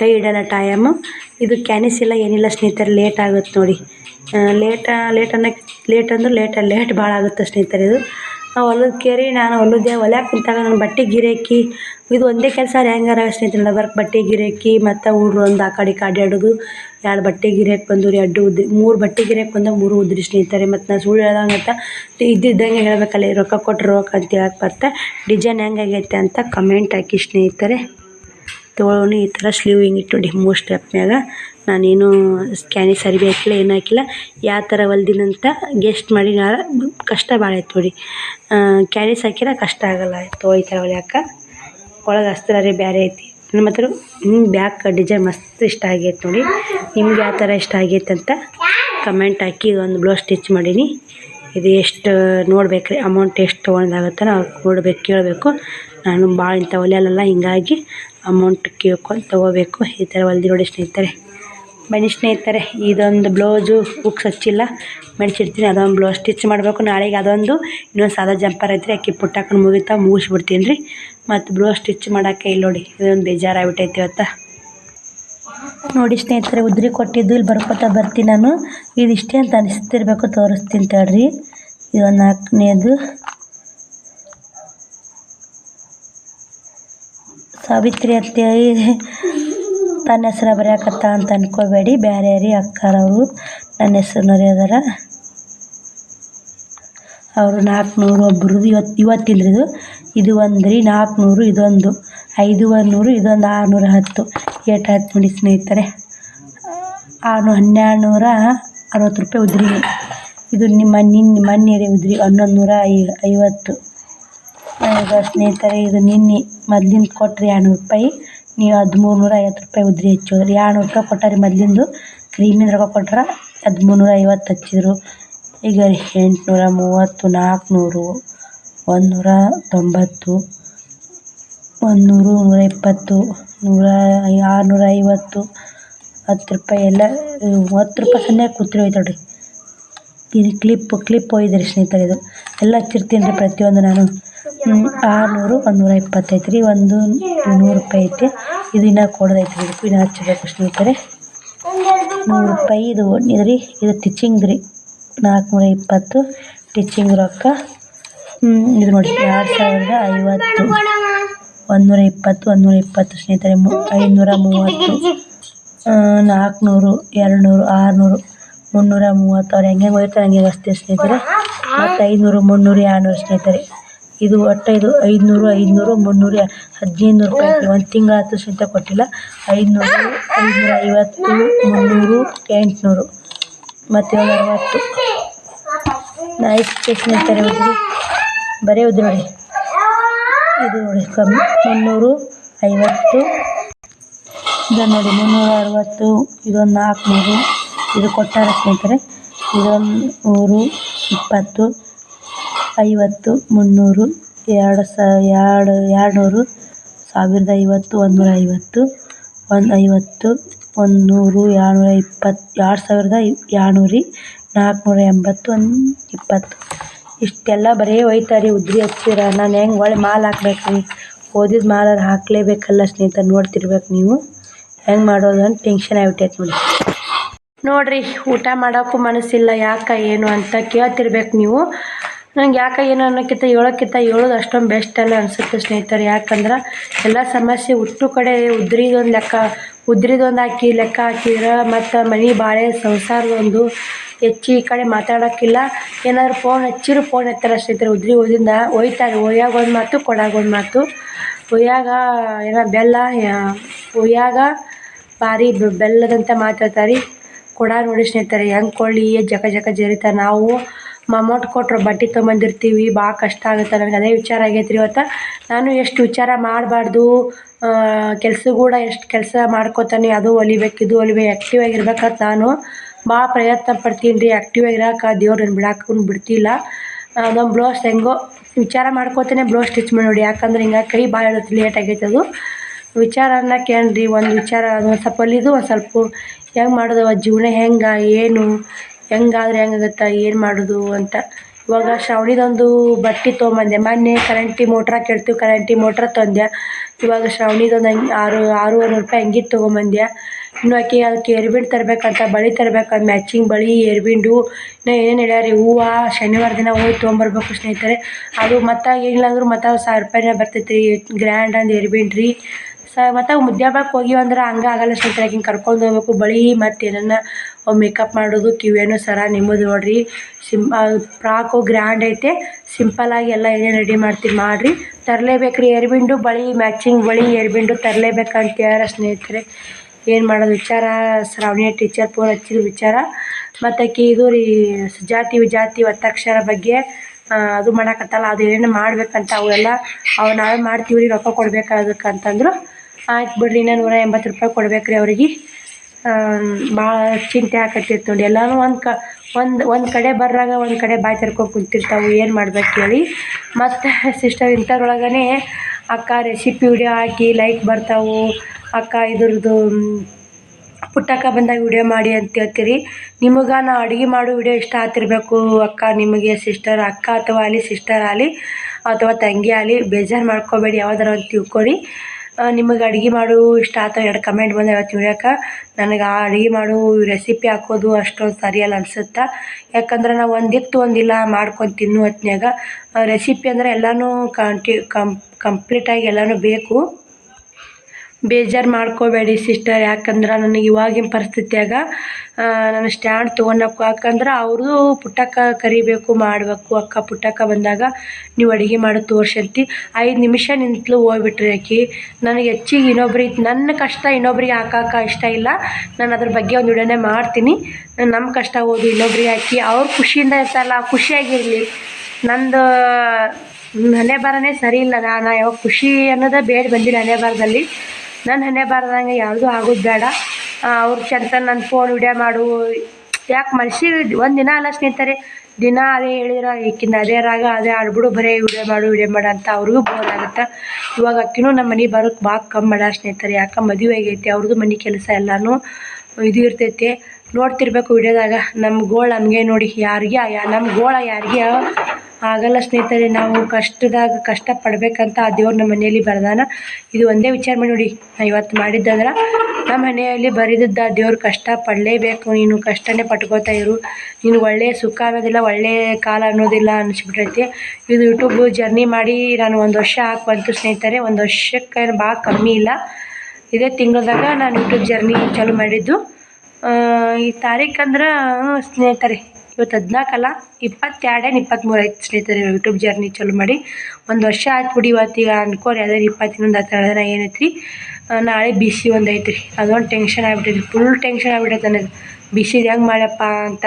ಕೈ ಇಡೋಲ್ಲ ಟೈಮು ಇದು ಕ್ಯಾನಿಸ್ ಇಲ್ಲ, ಏನಿಲ್ಲ, ಸ್ನೇಹಿತರೆ ಲೇಟ್ ಆಗುತ್ತೆ ನೋಡಿ. ಲೇಟ ಲೇಟ್ ಅನ್ನೋಕೆ ಲೇಟ್ ಅಂದ್ರೆ ಲೇಟ್ ಲೇಟ್ ಭಾಳ ಆಗುತ್ತೆ ಸ್ನೇಹಿತರೆ ಇದು. ಹೊಲದ ಕೇರಿ, ನಾನು ಹೊಲದೇ ಒಲೆ ಕುಂತಾಗ ನಾನು ಬಟ್ಟೆ ಗಿರಾಕಿ, ಇದು ಒಂದೇ ಕೆಲಸ ಹೆಂಗಾರ ಸ್ನೇಹಿತರೆ ಬರ್ಕ್ ಬಟ್ಟೆ ಗಿರಾಕಿ, ಮತ್ತು ಹುಡ್ರು ಒಂದು ಆ ಕಡೆ ಈ ಕಡೆ ಎರಡು ಬಟ್ಟೆ ಗಿರೇಕ್ ಬಂದು ರೀ, ಅಡ್ಡು ಉದ್ರಿ, ಮೂರು ಬಟ್ಟೆ ಗಿರೇಕ್ ಬಂದಾಗ ಮೂರು ಉದ್ರಿ ಸ್ನೇಹಿತರೆ, ಮತ್ತು ನಾನು ಸುಳ್ಳು ಹೇಳ್ದಂಗತ್ತ ಇದ್ದಿದ್ದಂಗೆ ಹೇಳಬೇಕಲ್ಲ ರೊಕ್ಕ ಕೊಟ್ಟರು ರೊಕ್ಕ ಅಂತ ಹೇಳಕ್ಕೆ ಬರ್ತಾ. ಡಿಸೈನ್ ಹೆಂಗಾಗೈತೆ ಅಂತ ಕಮೆಂಟ್ ಹಾಕಿ ಸ್ನೇಹಿತರೆ. ತೊಗೊಳೋನು ಈ ಥರ ಸ್ಲೀವ್ ಹಿಂಗೆ ಇಟ್ಟು ಮೂರು ಸ್ಟೆಪ್ ಮ್ಯಾಗ ನಾನೇನು ಸರಿ ಅರಿವಿ ಹಾಕಿಲ್ಲ ಏನು ಹಾಕಿಲ್ಲ ಯಾವ ಥರ ಹೊಲ್ದಿನಂತ ಗೆಸ್ಟ್ ಮಾಡಿ ನಾ ಕಷ್ಟ ಭಾಳ ಆಯ್ತು ನೋಡಿ ಕ್ಯಾನಿಸ್ ಹಾಕಿರ ಕಷ್ಟ ಆಗಲ್ಲ ಆಯಿತು ಈ ಥರ ಹೊಲಿಯಾಕ. ಒಳಗೆ ಹಸ್ತಾರೆ ಬೇರೆ ಐತಿ. ನನ್ನ ಹತ್ರ ಬ್ಯಾಕ್ ಡಿಸೈನ್ ಮಸ್ತ್ ಇಷ್ಟ ಆಗೈತೆ ನೋಡಿ. ನಿಮ್ಗೆ ಯಾವ ಥರ ಇಷ್ಟ ಆಗೈತೆ ಅಂತ ಕಮೆಂಟ್ ಹಾಕಿ ಒಂದು ಬ್ಲೌಸ್ ಸ್ಟಿಚ್ ಮಾಡೀನಿ. ಇದು ಎಷ್ಟು ನೋಡ್ಬೇಕು ರೀ ಅಮೌಂಟ್ ಎಷ್ಟು ತೊಗೊಂಡಾಗತ್ತೆ ನಾವು ನೋಡ್ಬೇಕು, ಕೇಳಬೇಕು. ನಾನು ಭಾಳ ಇಂಥ ಹೊಲಿಯಲ್ಲ ಹಿಂಗಾಗಿ ಅಮೌಂಟ್ ಕೇಳ್ಕೊಂಡು ತೊಗೋಬೇಕು. ಈ ಥರ ಹೊಲ್ದಿ ನೋಡಿ ಸ್ನೇಹಿತರೆ. ಬನ್ನಿ ಸ್ನೇಹಿತರೆ, ಇದೊಂದು ಬ್ಲೌಸು ಹುಕ್ಸ್ ಹಚ್ಚಿಲ್ಲ. ಮಡಿಚಿಡ್ತೀನಿ, ಅದೊಂದು ಬ್ಲೌಸ್ ಸ್ಟಿಚ್ ಮಾಡಬೇಕು. ನಾಳೆಗೆ ಅದೊಂದು, ಇನ್ನೊಂದು ಸಾದಾ ಜಂಪರ್ ಐತ್ರಿ, ಅಕ್ಕಿ ಪುಟ್ಟಾಕೊಂಡು ಮುಗಿತಾ ಮುಗಿಸ್ಬಿಡ್ತೀನಿ ರೀ. ಮತ್ತು ಬ್ಲೌಸ್ ಸ್ಟಿಚ್ ಮಾಡೋಕ್ಕೆ ಇಲ್ಲಿ ನೋಡಿ, ಇದೊಂದು ಬೇಜಾರಾಗ್ಬಿಟ್ಟೈತಿ ಇವತ್ತು. ನೋಡಿ ಸ್ನೇಹಿತರೆ, ಉದ್ರಿ ಕೊಟ್ಟಿದ್ದು ಇಲ್ಲಿ ಬರ್ಕೊತಾ ಬರ್ತೀನಿ ನಾನು. ಇದಿಷ್ಟೇ ಅಂತ ಅನಿಸ್ತಿರ್ಬೇಕು, ತೋರಿಸ್ತೀನಿ ತಡ್ರಿ. ಇದೊಂದು ನಾಲ್ಕನೇದು. ಸಾವಿತ್ರಿ ಅಂತೇಳಿ ತನ್ನ ಹೆಸ್ರು ಬರೆಯಕತ್ತ ಅಂತ ಅನ್ಕೋಬೇಡಿ. ಬೇರೆ ರೀ ಅಕ್ಕರವರು ನನ್ನ ಹೆಸರು ಅದಾರ ಅವರು ನಾಲ್ಕುನೂರು ಒಬ್ರದ್ದು ಇವತ್ತು ಇವತ್ತಿಂದ್ರಿ ಇದು ಇದು ಒಂದು ರೀ ನಾಲ್ಕುನೂರು, ಇದೊಂದು. ಐದು ನೂರು ಇದೊಂದು ಆರುನೂರ ಹತ್ತು. ಏಟ್ ಹತ್ತು ನೋಡಿ ಸ್ನೇಹಿತರೆ. ಆರು ಹನ್ನೆರಡು ನೂರ ಅರವತ್ತು ರೂಪಾಯಿ ಉದ್ರಿ. ಇದು ನಿಮ್ಮ ನಿನ್ನೆ ಮೊನ್ನೆ ರೀ ಉದ್ರಿ. ಹನ್ನೊಂದು ನೂರ ಐ, ಐವತ್ತು. ಸ್ನೇಹಿತರೆ, ಇದು ನಿನ್ನೆ ಮೊದ್ಲಿಂದ ಕೊಟ್ರಿ ಎರಡುನೂರು ರೂಪಾಯಿ. ನೀವು ಹದಿಮೂರು ನೂರ ಐವತ್ತು ರೂಪಾಯಿ ಉದ್ರಿ ಹಚ್ಚೋದ್ರಿ. ಎರಡುನೂರು ರೂಪಾಯಿ ಕೊಟ್ಟಾರಿ ಮೊದ್ಲಿಂದು ಕ್ರೀಮಿಂದ ರೊಕ್ಕ ಕೊಟ್ರ ಹದಿಮೂರು ನೂರ ಐವತ್ತು ಹಚ್ಚಿದ್ರು. ಈಗ ಎಂಟುನೂರ ಮೂವತ್ತು ನಾಲ್ಕುನೂರು ಒಂದುನೂರ ತೊಂಬತ್ತು ಒಂದುನೂರು ನೂರ ಇಪ್ಪತ್ತು ನೂರ ಆರುನೂರ ಐವತ್ತು ಹತ್ತು ರೂಪಾಯಿ ಎಲ್ಲ, ಹತ್ತು ರೂಪಾಯಿ ಸನ್ಯಾಗ ಕೂತ್ರಿ ಹೋಯ್ತು ನೋಡ್ರಿ. ಇದು ಕ್ಲಿಪ್ ಕ್ಲಿಪ್ ಒಯ್ದ್ರಿ ಸ್ನೇಹಿತರೆ ಇದು. ಎಲ್ಲ ಹಚ್ಚಿರ್ತೀನಿ ರೀ ಪ್ರತಿಯೊಂದು ನಾನು. ಆರುನೂರು ಒಂದುನೂರ ಇಪ್ಪತ್ತೈತೆ ರೀ ಒಂದು ನೂರು ರೂಪಾಯಿ ಐತೆ. ಇದು ಇನ್ನೂ ಕೊಡೋದೈತೆ ರೀ ಇದಕ್ಕೂ. ಇನ್ನೂ ಹಚ್ಚಬೇಕು ಸ್ನೇಹಿತರೆ ನೂರು ರೂಪಾಯಿ ಇದು ಇದು ರೀ. ಇದು ಟಿಚಿಂಗ್ ರೀ. ನಾಲ್ಕುನೂರ ಇಪ್ಪತ್ತು. ಟಿಚಿಂಗ್ ರೊಕ್ಕ. ಇದು ನೋಡಿ ಎರಡು ಸಾವಿರದ ಐವತ್ತು. ಒಂದುನೂರ ಇಪ್ಪತ್ತು ಒಂದುನೂರ ಇಪ್ಪತ್ತು ಸ್ನೇಹಿತರೆ. ಮು ಐನೂರ ಮೂವತ್ತು. ನಾಲ್ಕುನೂರು ಎರಡುನೂರು ಆರುನೂರು ಮುನ್ನೂರ ಮೂವತ್ತು. ಅವ್ರು ಹೆಂಗೆ ಹೋಗ್ತಾರೆ ಹಂಗೆ ಅಷ್ಟೇ ಸ್ನೇಹಿತರೆ. ಮತ್ತು ಐನೂರು ಮುನ್ನೂರು ಎರಡುನೂರು ಸ್ನೇಹಿತರೆ. ಇದು ಒಟ್ಟು ಇದು ಐದುನೂರು ಐದುನೂರು, ಮುನ್ನೂರು ಹದಿನೈದು ನೂರು ರೂಪಾಯಿ ಒಂದು ತಿಂಗಳು ಹತ್ತು ಸಹಿತ ಕೊಟ್ಟಿಲ್ಲ. ಐದುನೂರು, ಐದುನೂರ ಐವತ್ತು, ಮುನ್ನೂರು, ಎಂಟುನೂರು. ಮತ್ತು ಏಳು ಅರವತ್ತು. ನೈಟ್ ಸ್ನೇಹಿತರೆ ಉದ್ರಿ. ಬರೀ ನೋಡಿ. ಇದು ನೋಡಿ ಕಮ್ಮಿ. ಮುನ್ನೂರು, ಐವತ್ತು. ಇದು ನೋಡಿ, ಮುನ್ನೂರ, ಅರವತ್ತು. ಇದೊಂದು ನಾಲ್ಕುನೂರು. ಇದು ಕೊಟ್ಟಾರ ಸ್ನೇಹಿತರೆ ಇದೊಂದು ನೂರು, ಇಪ್ಪತ್ತು. ಐವತ್ತು ಮುನ್ನೂರು ಎರಡು ಸ, ಎರಡು ಎರಡು ನೂರು ಸಾವಿರದ ಐವತ್ತು, ಒಂದುನೂರ ಐವತ್ತು, ಒಂದು ಐವತ್ತು ಒಂದು ನೂರು ಎರಡುನೂರ ಇಪ್ಪತ್ತು ಎರಡು ಸಾವಿರದ ಎರಡುನೂರು ನಾಲ್ಕುನೂರ ಎಂಬತ್ತು, ಒಂದು ಇಪ್ಪತ್ತು. ಇಷ್ಟೆಲ್ಲ ಬರೀ ಒಯ್ತಾರೆ ಉದ್ರಿ ಹಚ್ಚಿರ. ನಾನು ಹೆಂಗೆ ಒಳ್ಳೆ ಮಾಲು ಹಾಕ್ಬೇಕು ರೀ ಓದಿದ ಅದು ಹಾಕಲೇಬೇಕಲ್ಲ ಸ್ನೇಹಿತರೆ, ನೋಡ್ತಿರ್ಬೇಕು ನೀವು. ಹೆಂಗೆ ಮಾಡೋದು ಅಂತ ಟೆನ್ಷನ್ ಆಗ್ಬಿಟ್ಟೈತೆ ನೋಡಿ. ನೋಡ್ರಿ, ಊಟ ಮಾಡೋಕ್ಕೂ ಮನಸ್ಸಿಲ್ಲ, ಯಾಕೆ, ಏನು ಅಂತ ಕೇಳ್ತಿರ್ಬೇಕು ನೀವು. ನಂಗೆ ಯಾಕೆ ಏನು ಅನ್ನೋಕ್ಕಿಂತ ಹೇಳೋಕ್ಕಿಂತ ಹೇಳೋದು ಅಷ್ಟೊಂದು ಬೆಸ್ಟ್ ಅಲ್ಲ ಅನಿಸುತ್ತೆ ಸ್ನೇಹಿತರೆ. ಯಾಕಂದ್ರೆ ಎಲ್ಲ ಸಮಸ್ಯೆ ಹುಟ್ಟು ಕಡೆ ಉದ್ರಿದೊಂದು ಲೆಕ್ಕ, ಉದ್ರಿದೊಂದು ಹಾಕಿ ಲೆಕ್ಕ ಹಾಕಿದ್ರೆ ಮತ್ತು ಮನೆ ಬಾಳೆ, ಸಂಸಾರದೊಂದು ಹೆಚ್ಚು ಈ ಕಡೆ ಮಾತಾಡೋಕ್ಕಿಲ್ಲ. ಏನಾದ್ರು ಫೋನ್ ಹಚ್ಚಿರು ಫೋನ್ ಎತ್ತಾರೆ ಸ್ನೇಹಿತರೆ. ಉದ್ರಿ ಓದಿಂದ ಒಯ್ತಾರೆ ಒಯ್ಯಾಗ ಒಂದು ಮಾತು, ಕೊಡಾಗ ಒಂದು ಮಾತು. ಒಯ್ಯಾಗ ಏನೋ ಬೆಲ್ಲ ಒಯ್ಯಾಗ ಭಾರಿ ಬೆಲ್ಲದಂತ ಮಾತಾಡ್ತಾರೆ. ಕೊಡ ನೋಡಿ ಸ್ನೇಹಿತರೆ, ಹೆಂಗೆ ಕೊಳ್ಳಿ ಜಕ ಜಕ ಜರಿತ ನಾವು. ಮಮೋಟ್ ಕೊಟ್ಟರು ಬಟ್ಟೆ ತೊಗೊಂಬಂದಿರ್ತೀವಿ ಭಾಳ ಕಷ್ಟ ಆಗುತ್ತೆ ನನಗೆ ಅದೇ ವಿಚಾರ ಆಗೈತೆ ರೀ ಇವತ್ತು. ನಾನು ಎಷ್ಟು ವಿಚಾರ ಮಾಡಬಾರ್ದು ಕೆಲಸ ಕೂಡ ಎಷ್ಟು ಕೆಲಸ ಮಾಡ್ಕೋತಾನೆ, ಅದು ಹೊಲಿಬೇಕು ಇದು ಹೊಲಿಬೇಕು ಆ್ಯಕ್ಟಿವ್ ಆಗಿರ್ಬೇಕಂತ ನಾನು ಭಾಳ ಪ್ರಯತ್ನ ಪಡ್ತೀನಿ ರೀ. ಆ್ಯಕ್ಟಿವ್ ಆಗಿರೋಕೆ ದೇವ್ರು ನನ್ನ ಬಿಡಾಕೊಂಡು ಬಿಡ್ತಿಲ್ಲ. ಅದೊಂದು ಬ್ಲೌಸ್ ಹೆಂಗೋ ವಿಚಾರ ಮಾಡ್ಕೋತಾನೆ, ಬ್ಲೌಸ್ ಸ್ಟಿಚ್ ಮಾಡಿ ನೋಡಿ. ಯಾಕಂದ್ರೆ ಹಿಂಗೆ ಕೈ ಭಾಳ ಇರುತ್ತೆ ಲೇಟ್ ಆಗೈತೆ ಅದು. ವಿಚಾರ ಅನ್ನಕ್ಕೆ ಒಂದು ವಿಚಾರ ಅದು ಒಂದು ಸ್ವಲ್ಪ ಒಲಿದು, ಒಂದು ಸ್ವಲ್ಪ ಹೆಂಗೆ ಮಾಡೋದು ಜೀವನ ಹೆಂಗೆ, ಏನು? ಹೆಂಗಾದ್ರೆ ಹೆಂಗಾಗತ್ತೆ, ಏನು ಮಾಡೋದು ಅಂತ. ಇವಾಗ ಶ್ರಾವಣಿದೊಂದು ಬಟ್ಟೆ ತೊಗೊಂಬಂದೆ. ಮೊನ್ನೆ ಕರೆಂಟಿ ಮೋಟ್ರ್ ಹಾಕಿರ್ತೀವಿ ಕರೆಂಟಿ ಮೋಟ್ರ್ ತಂದೆ. ಇವಾಗ ಶ್ರಾವಣಿದೊಂದು ಅಂಗಿ ಆರು, ಆರೂವರೆ ರೂಪಾಯಿ ಅಂಗಿ ತೊಗೊಂಬಂದೆ. ಇನ್ನು ಆಕೆ ಅದಕ್ಕೆ ಏರ್ಬಿಂಡ್ ತರಬೇಕಂತ, ಬಳಿ ತರಬೇಕಂತ ಮ್ಯಾಚಿಂಗ್ ಬಳಿ ಏರ್ಬಿಂಡು. ಇನ್ನು ಏನೇನು ಹೇಳ್ಯಾರ, ಹೂವು ಶನಿವಾರ ದಿನ ಹೋಗಿ ತೊಗೊಂಬರ್ಬೇಕು ಸ್ನೇಹಿತರೆ. ಅದು ಮತ್ತೆ ಏನಿಲ್ಲ ಅಂದರೂ ಮತ್ತೆ ಸಾವಿರ ರೂಪಾಯಿನೇ ಬರ್ತೈತೆ ರೀ ಗ್ರ್ಯಾಂಡ್ ಅಂದ್ ಏರ್ಬಿಂಡು ರೀ ಮತ್ತು ಮುದ್ದೆ ಹಬ್ಬಕ್ಕೆ ಹೋಗಿವಿ ಅಂದ್ರೆ ಹಂಗೆ ಆಗಲ್ಲ ಸ್ನೇಹಿತರೆ, ಆಕಿನ ಕರ್ಕೊಂಡು ಹೋಗ್ಬೇಕು. ಬಳಿ ಮತ್ತು ಏನನ್ನ ಮೇಕಪ್ ಮಾಡೋದು ಕಿವೇನು ಸರ ನಿಮ್ಮದು ನೋಡಿರಿ. ಸಿಂ ಫ್ರಾಕು ಗ್ರ್ಯಾಂಡ್ ಐತೆ. ಸಿಂಪಲ್ಲಾಗಿ ಎಲ್ಲ ಏನೇನು ರೆಡಿ ಮಾಡ್ತೀವಿ ಮಾಡಿರಿ. ತರಲೇಬೇಕು ರೀ ಏರ್ಬಿಂಡು, ಬಳಿ ಮ್ಯಾಚಿಂಗ್ ಬಳಿ ಏರ್ಬಿಂಡು ತರಲೇಬೇಕಂತ ಯಾರ ಸ್ನೇಹಿತರೆ. ಏನು ಮಾಡೋದು ವಿಚಾರ? ಶ್ರಾವಣಿಯ ಟೀಚರ್ ಫೋನ್ ಹಚ್ಚಿದ ವಿಚಾರ. ಮತ್ತು ಆಕಿ ಇದು ರೀ, ಜಾತಿ ವಿಜಾತಿ ಒತ್ತಕ್ಷರ ಬಗ್ಗೆ ಅದು ಮಾಡಕತ್ತಲ್ಲ, ಅದು ಏನೇನು ಮಾಡ್ಬೇಕಂತ ಅವೆಲ್ಲ ಅವು ನಾವೇ ಮಾಡ್ತೀವಿ ರೀ ರೊಕ್ಕ ಕೊಡ್ಬೇಕು ಆಯ್ತು ಬಿಡ್ರಿ, ಇನ್ನೂ ನೂರ ಎಂಬತ್ತು ರೂಪಾಯಿ ಕೊಡ್ಬೇಕು ರೀ ಅವ್ರಿಗೆ ಭಾಳ ಚಿಂತೆ ಆಗತ್ತಿತ್ತು ನೋಡಿ. ಎಲ್ಲನೂ ಒಂದು ಕ, ಒಂದು ಒಂದು ಕಡೆ ಬರ್ರಾಗ ಒಂದು ಕಡೆ ಬಾಯಿ ತೆರ್ಕೊಂಡು ಕುಂತಿರ್ತಾವೆ, ಏನು ಮಾಡ್ಬೇಕು ಹೇಳಿ. ಮತ್ತು ಸಿಸ್ಟರ್ ಇಂಥದ್ರೊಳಗನೆ ಅಕ್ಕ ರೆಸಿಪಿ ವಿಡಿಯೋ ಹಾಕಿ ಲೈಕ್ ಬರ್ತಾವು. ಅಕ್ಕ ಇದ್ರದ್ದು ಪುಟ್ಟಕ್ಕ ಬಂದಾಗ ವಿಡಿಯೋ ಮಾಡಿ ಅಂತ ಹೇಳ್ತೀರಿ. ನಿಮಗೆ ನಾ ಅಡುಗೆ ಮಾಡೋ ವಿಡಿಯೋ ಇಷ್ಟ ಆಗ್ತಿರ್ಬೇಕು. ಅಕ್ಕ ನಿಮಗೆ ಸಿಸ್ಟರ್ ಅಕ್ಕ ಅಥವಾ ಅಲ್ಲಿ ಸಿಸ್ಟರ್ ಆಗಲಿ ಅಥವಾ ತಂಗಿ ಆಗಲಿ ಬೇಜಾರು ಮಾಡ್ಕೋಬೇಡಿ, ಯಾವ್ದಾರ ಒಂದು ತಿಳ್ಕೊರಿ ನಿಮಗೆ ಅಡುಗೆ ಮಾಡು ಇಷ್ಟ ಆತ ಎರಡು ಕಮೆಂಟ್ ಬಂದು ಇವತ್ತು ತಿಳ್ಯಾಕ ನನಗೆ ಆ ಅಡುಗೆ ಮಾಡು ರೆಸಿಪಿ ಹಾಕೋದು ಅಷ್ಟೊಂದು ಸರಿಯಲ್ಲ ಅನಿಸುತ್ತೆ? ಯಾಕಂದ್ರೆ ನಾವು ಒಂದಿತ್ತು ಒಂದಿಲ್ಲ ಮಾಡ್ಕೊಂಡು ತಿನ್ನು ಹೊತ್ನ್ಯಾಗ ರೆಸಿಪಿ ಅಂದ್ರೆ ಎಲ್ಲನೂ ಕಂಟಿ ಕಂಪ್ಲೀಟಾಗಿ ಎಲ್ಲನೂ ಬೇಕು. ಬೇಜಾರು ಮಾಡ್ಕೋಬೇಡಿ ಸಿಸ್ಟರ್ ಯಾಕಂದ್ರೆ ನನಗೆ ಇವಾಗಿನ ಪರಿಸ್ಥಿತಿಯಾಗ ನಾನು ಸ್ಟ್ಯಾಂಡ್ ತೊಗೊಳಕ್ಕು ಯಾಕಂದ್ರೆ ಅವರು ಪುಟ್ಟಕ್ಕ ಕರಿಬೇಕು, ಮಾಡಬೇಕು. ಅಕ್ಕ ಪುಟ್ಟಕ್ಕ ಬಂದಾಗ ನೀವು ಅಡುಗೆ ಮಾಡಿ ತೋರ್ಸಂತಿ. ಐದು ನಿಮಿಷ ನಿಂತಲು ಹೋಗ್ಬಿಟ್ರಿ ಆಕಿ. ನನಗೆ ಹೆಚ್ಚಿಗೆ ಇನ್ನೊಬ್ರಿಗೆ ನನ್ನ ಕಷ್ಟ ಇನ್ನೊಬ್ರಿಗೆ ಹಾಕಾಕ ಇಷ್ಟ ಇಲ್ಲ. ನಾನು ಅದ್ರ ಬಗ್ಗೆ ಒಂದು ವಿಡಿಯೋನೇ ಮಾಡ್ತೀನಿ. ನಮ್ಮ ಕಷ್ಟ ಓದು ಇನ್ನೊಬ್ರಿಗೆ ಹಾಕಿ ಅವ್ರ ಖುಷಿಯಿಂದ ಇರ್ತಲ್ಲ ಖುಷಿಯಾಗಿರಲಿ. ನಂದು ಹಣೆ ಬರನೇ ಸರಿ ಇಲ್ಲ. ನಾನು ಯಾವಾಗ ಖುಷಿ ಅನ್ನೋದೇ ಬೇಡ ಬಂದಿಲ್ಲ ಹಣೆ ಬರದಲ್ಲಿ ನನ್ನ ಹಣೆ ಬಾರ್ದಂಗೆ ಯಾವುದು ಆಗೋದು ಬೇಡ. ಅವ್ರು ಚಂತ ನನ್ನ ಫೋನ್ ವಿಡಿಯೋ ಮಾಡು. ಯಾಕೆ ಮನ್ಸಿಗೆ ಒಂದು ದಿನ ಅಲ್ಲ ಸ್ನೇಹಿತರೆ, ದಿನ ಅದೇ ಹೇಳಿದ್ರೆ ಈಕಿಂದ ಅದೇ ರಾಗ, ಅದೇ ಆಡ್ಬಿಡು, ಬರೀ ವಿಡಿಯೋ ಮಾಡು ವಿಡಿಯೋ ಮಾಡು ಅಂತ ಅವ್ರಿಗೂ ಬೋರ್ ಆಗುತ್ತೆ. ಇವಾಗ ಅಕ್ಕಿನೂ ನಮ್ಮ ಮನೆ ಬರೋಕ್ಕೆ ಭಾಳ ಕಮ್ಮಿ ಮಾಡ ಸ್ನೇಹಿತರೆ. ಯಾಕೆ ಮದುವೆ ಆಗೈತೆ ಅವ್ರದ್ದು ಮನೆ ಕೆಲಸ ಎಲ್ಲನೂ ಇದು ಇರ್ತೈತಿ. ನೋಡ್ತಿರ್ಬೇಕು ವಿಡಿಯೋದಾಗ ನಮ್ಮ ಗೋಳ ನಮಗೆ ನೋಡಿ, ಯಾರಿಗೆ ನಮ್ಮ ಗೋಳ ಯಾರಿಗೆ ಆಗಲ್ಲ ಸ್ನೇಹಿತರೆ, ನಾವು ಕಷ್ಟದಾಗ ಕಷ್ಟ ಪಡಬೇಕಂತ ಆ ದೇವ್ರು ನಮ್ಮ ಮನೆಯಲ್ಲಿ ಬರ್ದಾನ. ಇದು ಒಂದೇ ವಿಚಾರ ಮಾಡಿ ನೋಡಿ, ನಾ ಇವತ್ತು ಮಾಡಿದ್ದಂದ್ರೆ ನಮ್ಮ ಮನೆಯಲ್ಲಿ ಬರೆದಿದ್ದ ದೇವ್ರು ಕಷ್ಟ ಪಡಲೇಬೇಕು ನೀನು ಕಷ್ಟನೇ ಪಟ್ಕೋತಾ ಇರು. ನೀನು ಒಳ್ಳೆಯ ಸುಖ ಅನ್ನೋದಿಲ್ಲ ಒಳ್ಳೆಯ ಕಾಲ ಅನ್ನೋದಿಲ್ಲ ಅನಿಸ್ಬಿಟ್ಟೈತಿ ಇದು ಯೂಟ್ಯೂಬ್ ಜರ್ನಿ ಮಾಡಿ ನಾನು ಒಂದು ವರ್ಷ ಹಾಕಿ ಸ್ನೇಹಿತರೆ, ಒಂದು ವರ್ಷಕ್ಕೆ ಭಾಳ ಕಮ್ಮಿ ಇಲ್ಲ. ಇದೇ ತಿಂಗಳದಾಗ ನಾನು ಯೂಟ್ಯೂಬ್ ಜರ್ನಿ ಚಾಲೂ ಮಾಡಿದ್ದು. ಈ ತಾರೀಖಂದ್ರೆ ಸ್ನೇಹಿತರೆ ಇವತ್ತು ಹದಿನಾಲ್ಕಲ್ಲ? ಇಪ್ಪತ್ತೆರಡೇನು ಇಪ್ಪತ್ತ್ಮೂರು ಆಯ್ತು ಸ್ನೇಹಿತರೆ ಯೂಟ್ಯೂಬ್ ಜರ್ನಿ ಚಾಲು ಮಾಡಿ. ಒಂದು ವರ್ಷ ಆಯ್ತು ಬಿಡಿ ಇವತ್ತೀಗ ಅನ್ಕೋರಿ, ಅದೇ ಇಪ್ಪತ್ತಿನೊಂದು ಹತ್ತೆರಡು ಅದನ್ನ ಏನೈತೆ ರೀ ನಾಳೆ ಬಿಸಿ ಒಂದು ಐತ್ರಿ. ಅದೊಂದು ಟೆನ್ಷನ್ ಆಗ್ಬಿಟ್ಟೈತಿ ಫುಲ್ ಟೆನ್ಷನ್ ಆಗ್ಬಿಟ್ಟೈತೆ ನನಗೆ. ಬಿಸಿದು ಹೆಂಗೆ ಮಾಡ್ಯಪ್ಪ ಅಂತ.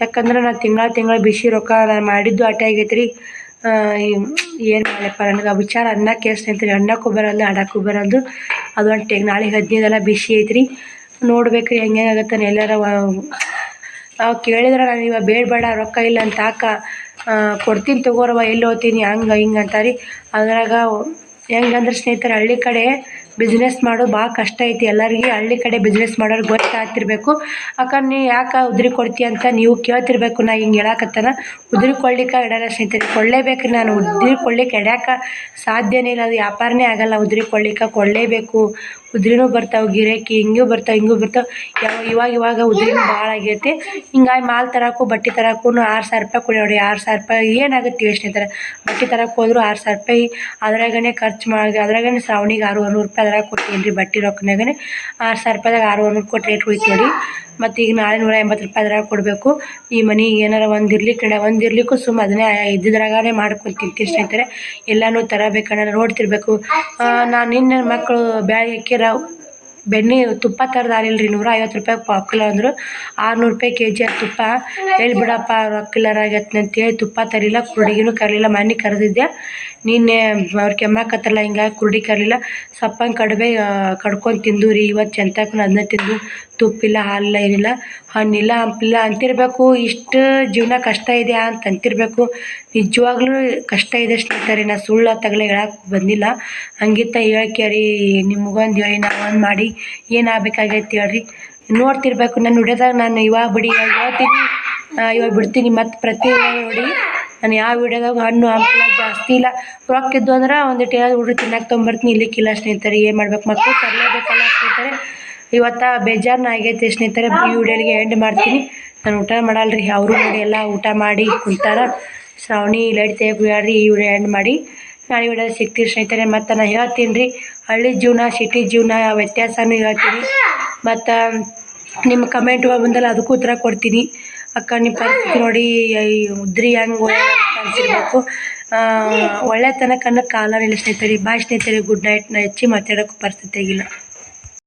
ಯಾಕಂದ್ರೆ ನಾನು ತಿಂಗಳ ತಿಂಗಳ ಬಿಸಿ ರೊಕ್ಕ ನಾನು ಮಾಡಿದ್ದು ಆಟ ಆಗೈತೆ ರೀ ಏನು ಮಾಡಪ್ಪ ನನಗೆ ಆ ವಿಚಾರ ಅನ್ನಕ್ಕೆ ಸ್ನೇಹಿತರೆ, ಅನ್ನಕ್ಕೂ ಬರಲ್ಲ ಆಡಕ್ಕೂ ಬರಲ್ದು. ಅದೊಂದು ಟೆ ನಾಳೆಗೆ ಹದಿನೈದೆಲ್ಲ ಬಿಸಿ ಐತ್ರಿ. ನೋಡ್ಬೇಕು ರೀ ಹೆಂಗೆ ಆಗುತ್ತೆ ಎಲ್ಲಾರ ನಾವು ಕೇಳಿದ್ರೆ ನಾನು ಇವಾಗ ಬೇಡ ಬೇಡ ರೊಕ್ಕ ಇಲ್ಲ ಅಂತ ಹಾಕ ಕೊಡ್ತೀನಿ ತಗೋರವ್ವ ಎಲ್ಲಿ ಹೋಗ್ತೀನಿ, ಹಂಗೆ, ಹಿಂಗೆ ಅಂತಾರೆ ಅದ್ರಾಗ ಹೆಂಗಂದ್ರೆ ಸ್ನೇಹಿತರೆ, ಹಳ್ಳಿ ಕಡೆ ಬಿಸ್ನೆಸ್ ಮಾಡೋದು ಭಾಳ ಕಷ್ಟ ಐತಿ. ಎಲ್ಲರಿಗೆ ಹಳ್ಳಿ ಕಡೆ ಬಿಸ್ನೆಸ್ ಮಾಡೋರಿಗೆ ಗೊತ್ತಾಗ್ತಿರ್ಬೇಕು. ಅಕ್ಕ, ನೀ ಯಾಕೆ ಉದ್ರಿ ಕೊಡ್ತೀಯ ಅಂತ ನೀವು ಕೇಳ್ತಿರ್ಬೇಕು. ನಾ ಹಿಂಗೆ ಹೇಳಕತ್ತಾನ. ಉದ್ರಿ ಕೊಡ್ಲಿಕ್ಕೆ ಇಡಲ್ಲ ಸ್ನೇಹಿತರೆ. ಕೊಡಲೇಬೇಕು ನಾನು. ಉದ್ರಿ ಕೊಡ್ಲಿಕ್ಕೆ ಇಡ್ಯಾಕ ಸಾಧ್ಯನೇ ಇಲ್ಲ. ಅದು ವ್ಯಾಪಾರನೇ ಆಗಲ್ಲ. ಉದ್ರಿ ಕೊಡ್ಲಿಕ್ಕೆ ಕೊಡಲೇಬೇಕು. ಉದ್ರಿನೂ ಬರ್ತಾವೆ, ಗಿರಾಕಿ ಹಿಂಗೂ ಬರ್ತಾವೆ ಹಿಂಗೂ ಬರ್ತಾವೆ. ಯಾವ ಇವಾಗ ಇವಾಗ ಉದ್ರಿನೂ ಭಾಳ ಆಗೈತಿ. ಹಿಂಗಾಗಿ ಮಾಲ್ ತರಕ್ಕು ಬಟ್ಟೆ ತರಕ್ಕೂ ಆರು ಸಾವಿರ ರೂಪಾಯಿ ಕೊಡಿ ನೋಡಿ, ಆರು ಸಾವಿರ ರೂಪಾಯಿ ಏನಾಗುತ್ತೆ ಯೋಚನೆ ಸ್ನೇಹಿತರೆ ಬಟ್ಟೆ ತರಕ್ಕೆ ಹೋದ್ರು ಆರು ಸಾವಿರ ರೂಪಾಯಿ. ಅದ್ರಾಗನೇ ಖರ್ಚು ಮಾಡಿ ಅದ್ರಾಗನೇ ಶ್ರಾವಣಿಗೆ ಆರು ನೂರು ರೂಪಾಯಿ ಅದ್ರಾಗ ಕೊಟ್ಟಿನಿ ರೀ ಬಟ್ಟೆ ರೊಕ್ಕನಾಗನೇ ಆರು ಸಾವಿರ ರೂಪಾಯಿದಾಗ ಆರು ನೂರು ಕೊಟ್ಟು ರೇಟ್ ಉಳಿತು ನೋಡಿ. ಮತ್ತು ಈಗ ನಾಳೆ ನೂರ ಎಂಬತ್ತು ರೂಪಾಯಿ ಅದ್ರಾಗ ಕೊಡಬೇಕು. ಈ ಮನೆಗೆ ಏನಾರ ಒಂದು ಇರ್ಲಿ ಕಡೆ ಒಂದು ಇರಲಿಕ್ಕೂ ಸುಮ್ಮ ಅದನ್ನೇ ಇದ್ದಿದ್ರಾಗನೇ ಮಾಡ್ಕೊಂಡು ತಿಂತೀನಿ ಸ್ನೇಹಿತರೆ. ಎಲ್ಲನೂ ತರಬೇಕಣ್ಣ ನೋಡ್ತಿರ್ಬೇಕು. ನಾನು ನಿನ್ನೆ ಮಕ್ಕಳು ಬ್ಯಾಗ್ ಹಾಕ್ಯಾರ ಬೆಣ್ಣೆ ತುಪ್ಪ ತರದಾರಿಲ್ಲ ರೀ ನೂರ ಐವತ್ತು ರೂಪಾಯಿ ಪಾಪ್ ಕಿಲೋ ಅಂದರು. ಆರುನೂರು ರೂಪಾಯಿ ಕೆ ಜಿ ತುಪ್ಪ. ಹೇಳಿ ಬಿಡಪ್ಪ ರೊಕ್ಕ ಇಲ್ಲಾರ ಹೇಳಿ ಅಂತೇಳಿ ತುಪ್ಪ ತರಿಲ್ಲ ಕುರುಡಿಗೂ ಕರಲಿಲ್ಲ ಮನೆ ಕರೆದಿದ್ದೆ. ನಿನ್ನೆ ಅವ್ರು ಕೆಮ್ಮಕತ್ತಲ್ಲ ಹಿಂಗಾಗಿ ಕುರುಡಿ ಕರಲಿಲ್ಲ. ಸಪ್ಪಂಗೆ ಕಡಿಮೆ ಕಡ್ಕೊಂಡು ತಿಂದು ರೀ ಇವತ್ತು ಚಂತಕ್ಕೂ ಅದನ್ನ ತಿಂದು ತುಪ್ಪಿಲ್ಲ ಹಾಲಿಲ್ಲ ಏನಿಲ್ಲ. ಹಣ್ಣಿಲ್ಲ, ಹಂಪಿಲ್ಲ ಅಂತಿರಬೇಕು. ಇಷ್ಟು ಜೀವನ ಕಷ್ಟ ಇದೆ ಅಂತ ಅಂತಿರಬೇಕು. ನಿಜವಾಗ್ಲೂ ಕಷ್ಟ ಇದೆ ಸ್ನೇಹಿತರೆ ನಾ ಸುಳ್ಳು ತಗಲೆ ಹೇಳಕ್ಕೆ ಬಂದಿಲ್ಲ. ಹಂಗಿತ್ತ ಹೇಳಕ್ಕೆ ರೀ ನಿಮ್ಗೊಂದು ಹೇಳಿ ನಾವು ಒಂದು ಮಾಡಿ ಏನಾಗಬೇಕಾಗೈತಿ ಹೇಳ್ರಿ. ನೋಡ್ತಿರ್ಬೇಕು. ನಾನು ಹಿಡಿಯೋದಾಗ ನಾನು ಇವಾಗ ಬಿಡಿ ಹೇಳ್ತೀನಿ ಇವಾಗ ಬಿಡ್ತೀನಿ. ಮತ್ತು ಪ್ರತಿ ನೋಡಿ, ನಾನು ಯಾವ ವಿಡಿಯೋದಾಗ ಹಣ್ಣು ಹಂಪಲ ಜಾಸ್ತಿ ಇಲ್ಲ. ರೊಕ್ಕ ಇದ್ದು ಅಂದ್ರೆ ಒಂದಿಟ್ಟು ಏನಾದ್ರು ಹುಡುಗಿ ತಿನ್ನಕ್ಕೆ ತೊಗೊಂಬರ್ತೀನಿ ಇಲ್ಲಿಕ್ಕಿಲ್ಲ ಸ್ನೇಹಿತರೆ, ಏನು ಮಾಡ್ಬೇಕು? ಮಕ್ಕಳು ತರಲೇಬೇಕಲ್ಲ ಸ್ನೇಹಿತರೆ. ಇವತ್ತು ಬೇಜಾರನ್ನ ಆಗೈತೆ ಸ್ನೇಹಿತರೆ, ಈ ವಿಡಿಯೋಗೆ ಎಂಡ್ ಮಾಡ್ತೀನಿ. ನಾನು ಊಟ ಮಾಡಲ್ರಿ, ಅವರು ನೋಡಿ ಎಲ್ಲ ಊಟ ಮಾಡಿ ಕುಂತಾರ. ಶ್ರಾವಣಿ ಲೈಟ್ ತೆಗೆದು ಹೇಳ್ರಿ ಈ ವಿಡಿಯೋ ಎಂಡ್ ಮಾಡಿ. ನಾನು ವಿಡಿಯೋ ಸಿಗ್ತೀವಿ ಸ್ನೇಹಿತರೆ, ಮತ್ತು ನಾನು ಹೇಳ್ತೀನಿ ರೀ ಹಳ್ಳಿ ಜೀವನ ಸಿಟಿ ಜೀವನ ವ್ಯತ್ಯಾಸನೂ ಹೇಳ್ತೀನಿ. ಮತ್ತು ನಿಮ್ಮ ಕಮೆಂಟ್ ಬಂದಲ್ಲ, ಅದಕ್ಕೂ ಉತ್ತರ ಕೊಡ್ತೀನಿ. ಅಕ್ಕ ನಿಮ್ಮ ಪರಿಸ್ಥಿತಿ ನೋಡಿ, ಈ ಉದ್ರಿ ಹೆಂಗೆ ಅನಿಸಿರ್ಬೇಕು. ಒಳ್ಳೆತನಕನ್ನ ಕಾಲ ಸ್ನೇಹಿತರೆ. ಬಾಯ್ ಸ್ನೇಹಿತರೆ ಗುಡ್ ನೈಟ್ ನಾ ಹೆಚ್ಚಿ ಮಾತಾಡೋಕ್ಕೂ ಪರಿಸ್ಥಿತಿ ಆಗಿಲ್ಲ.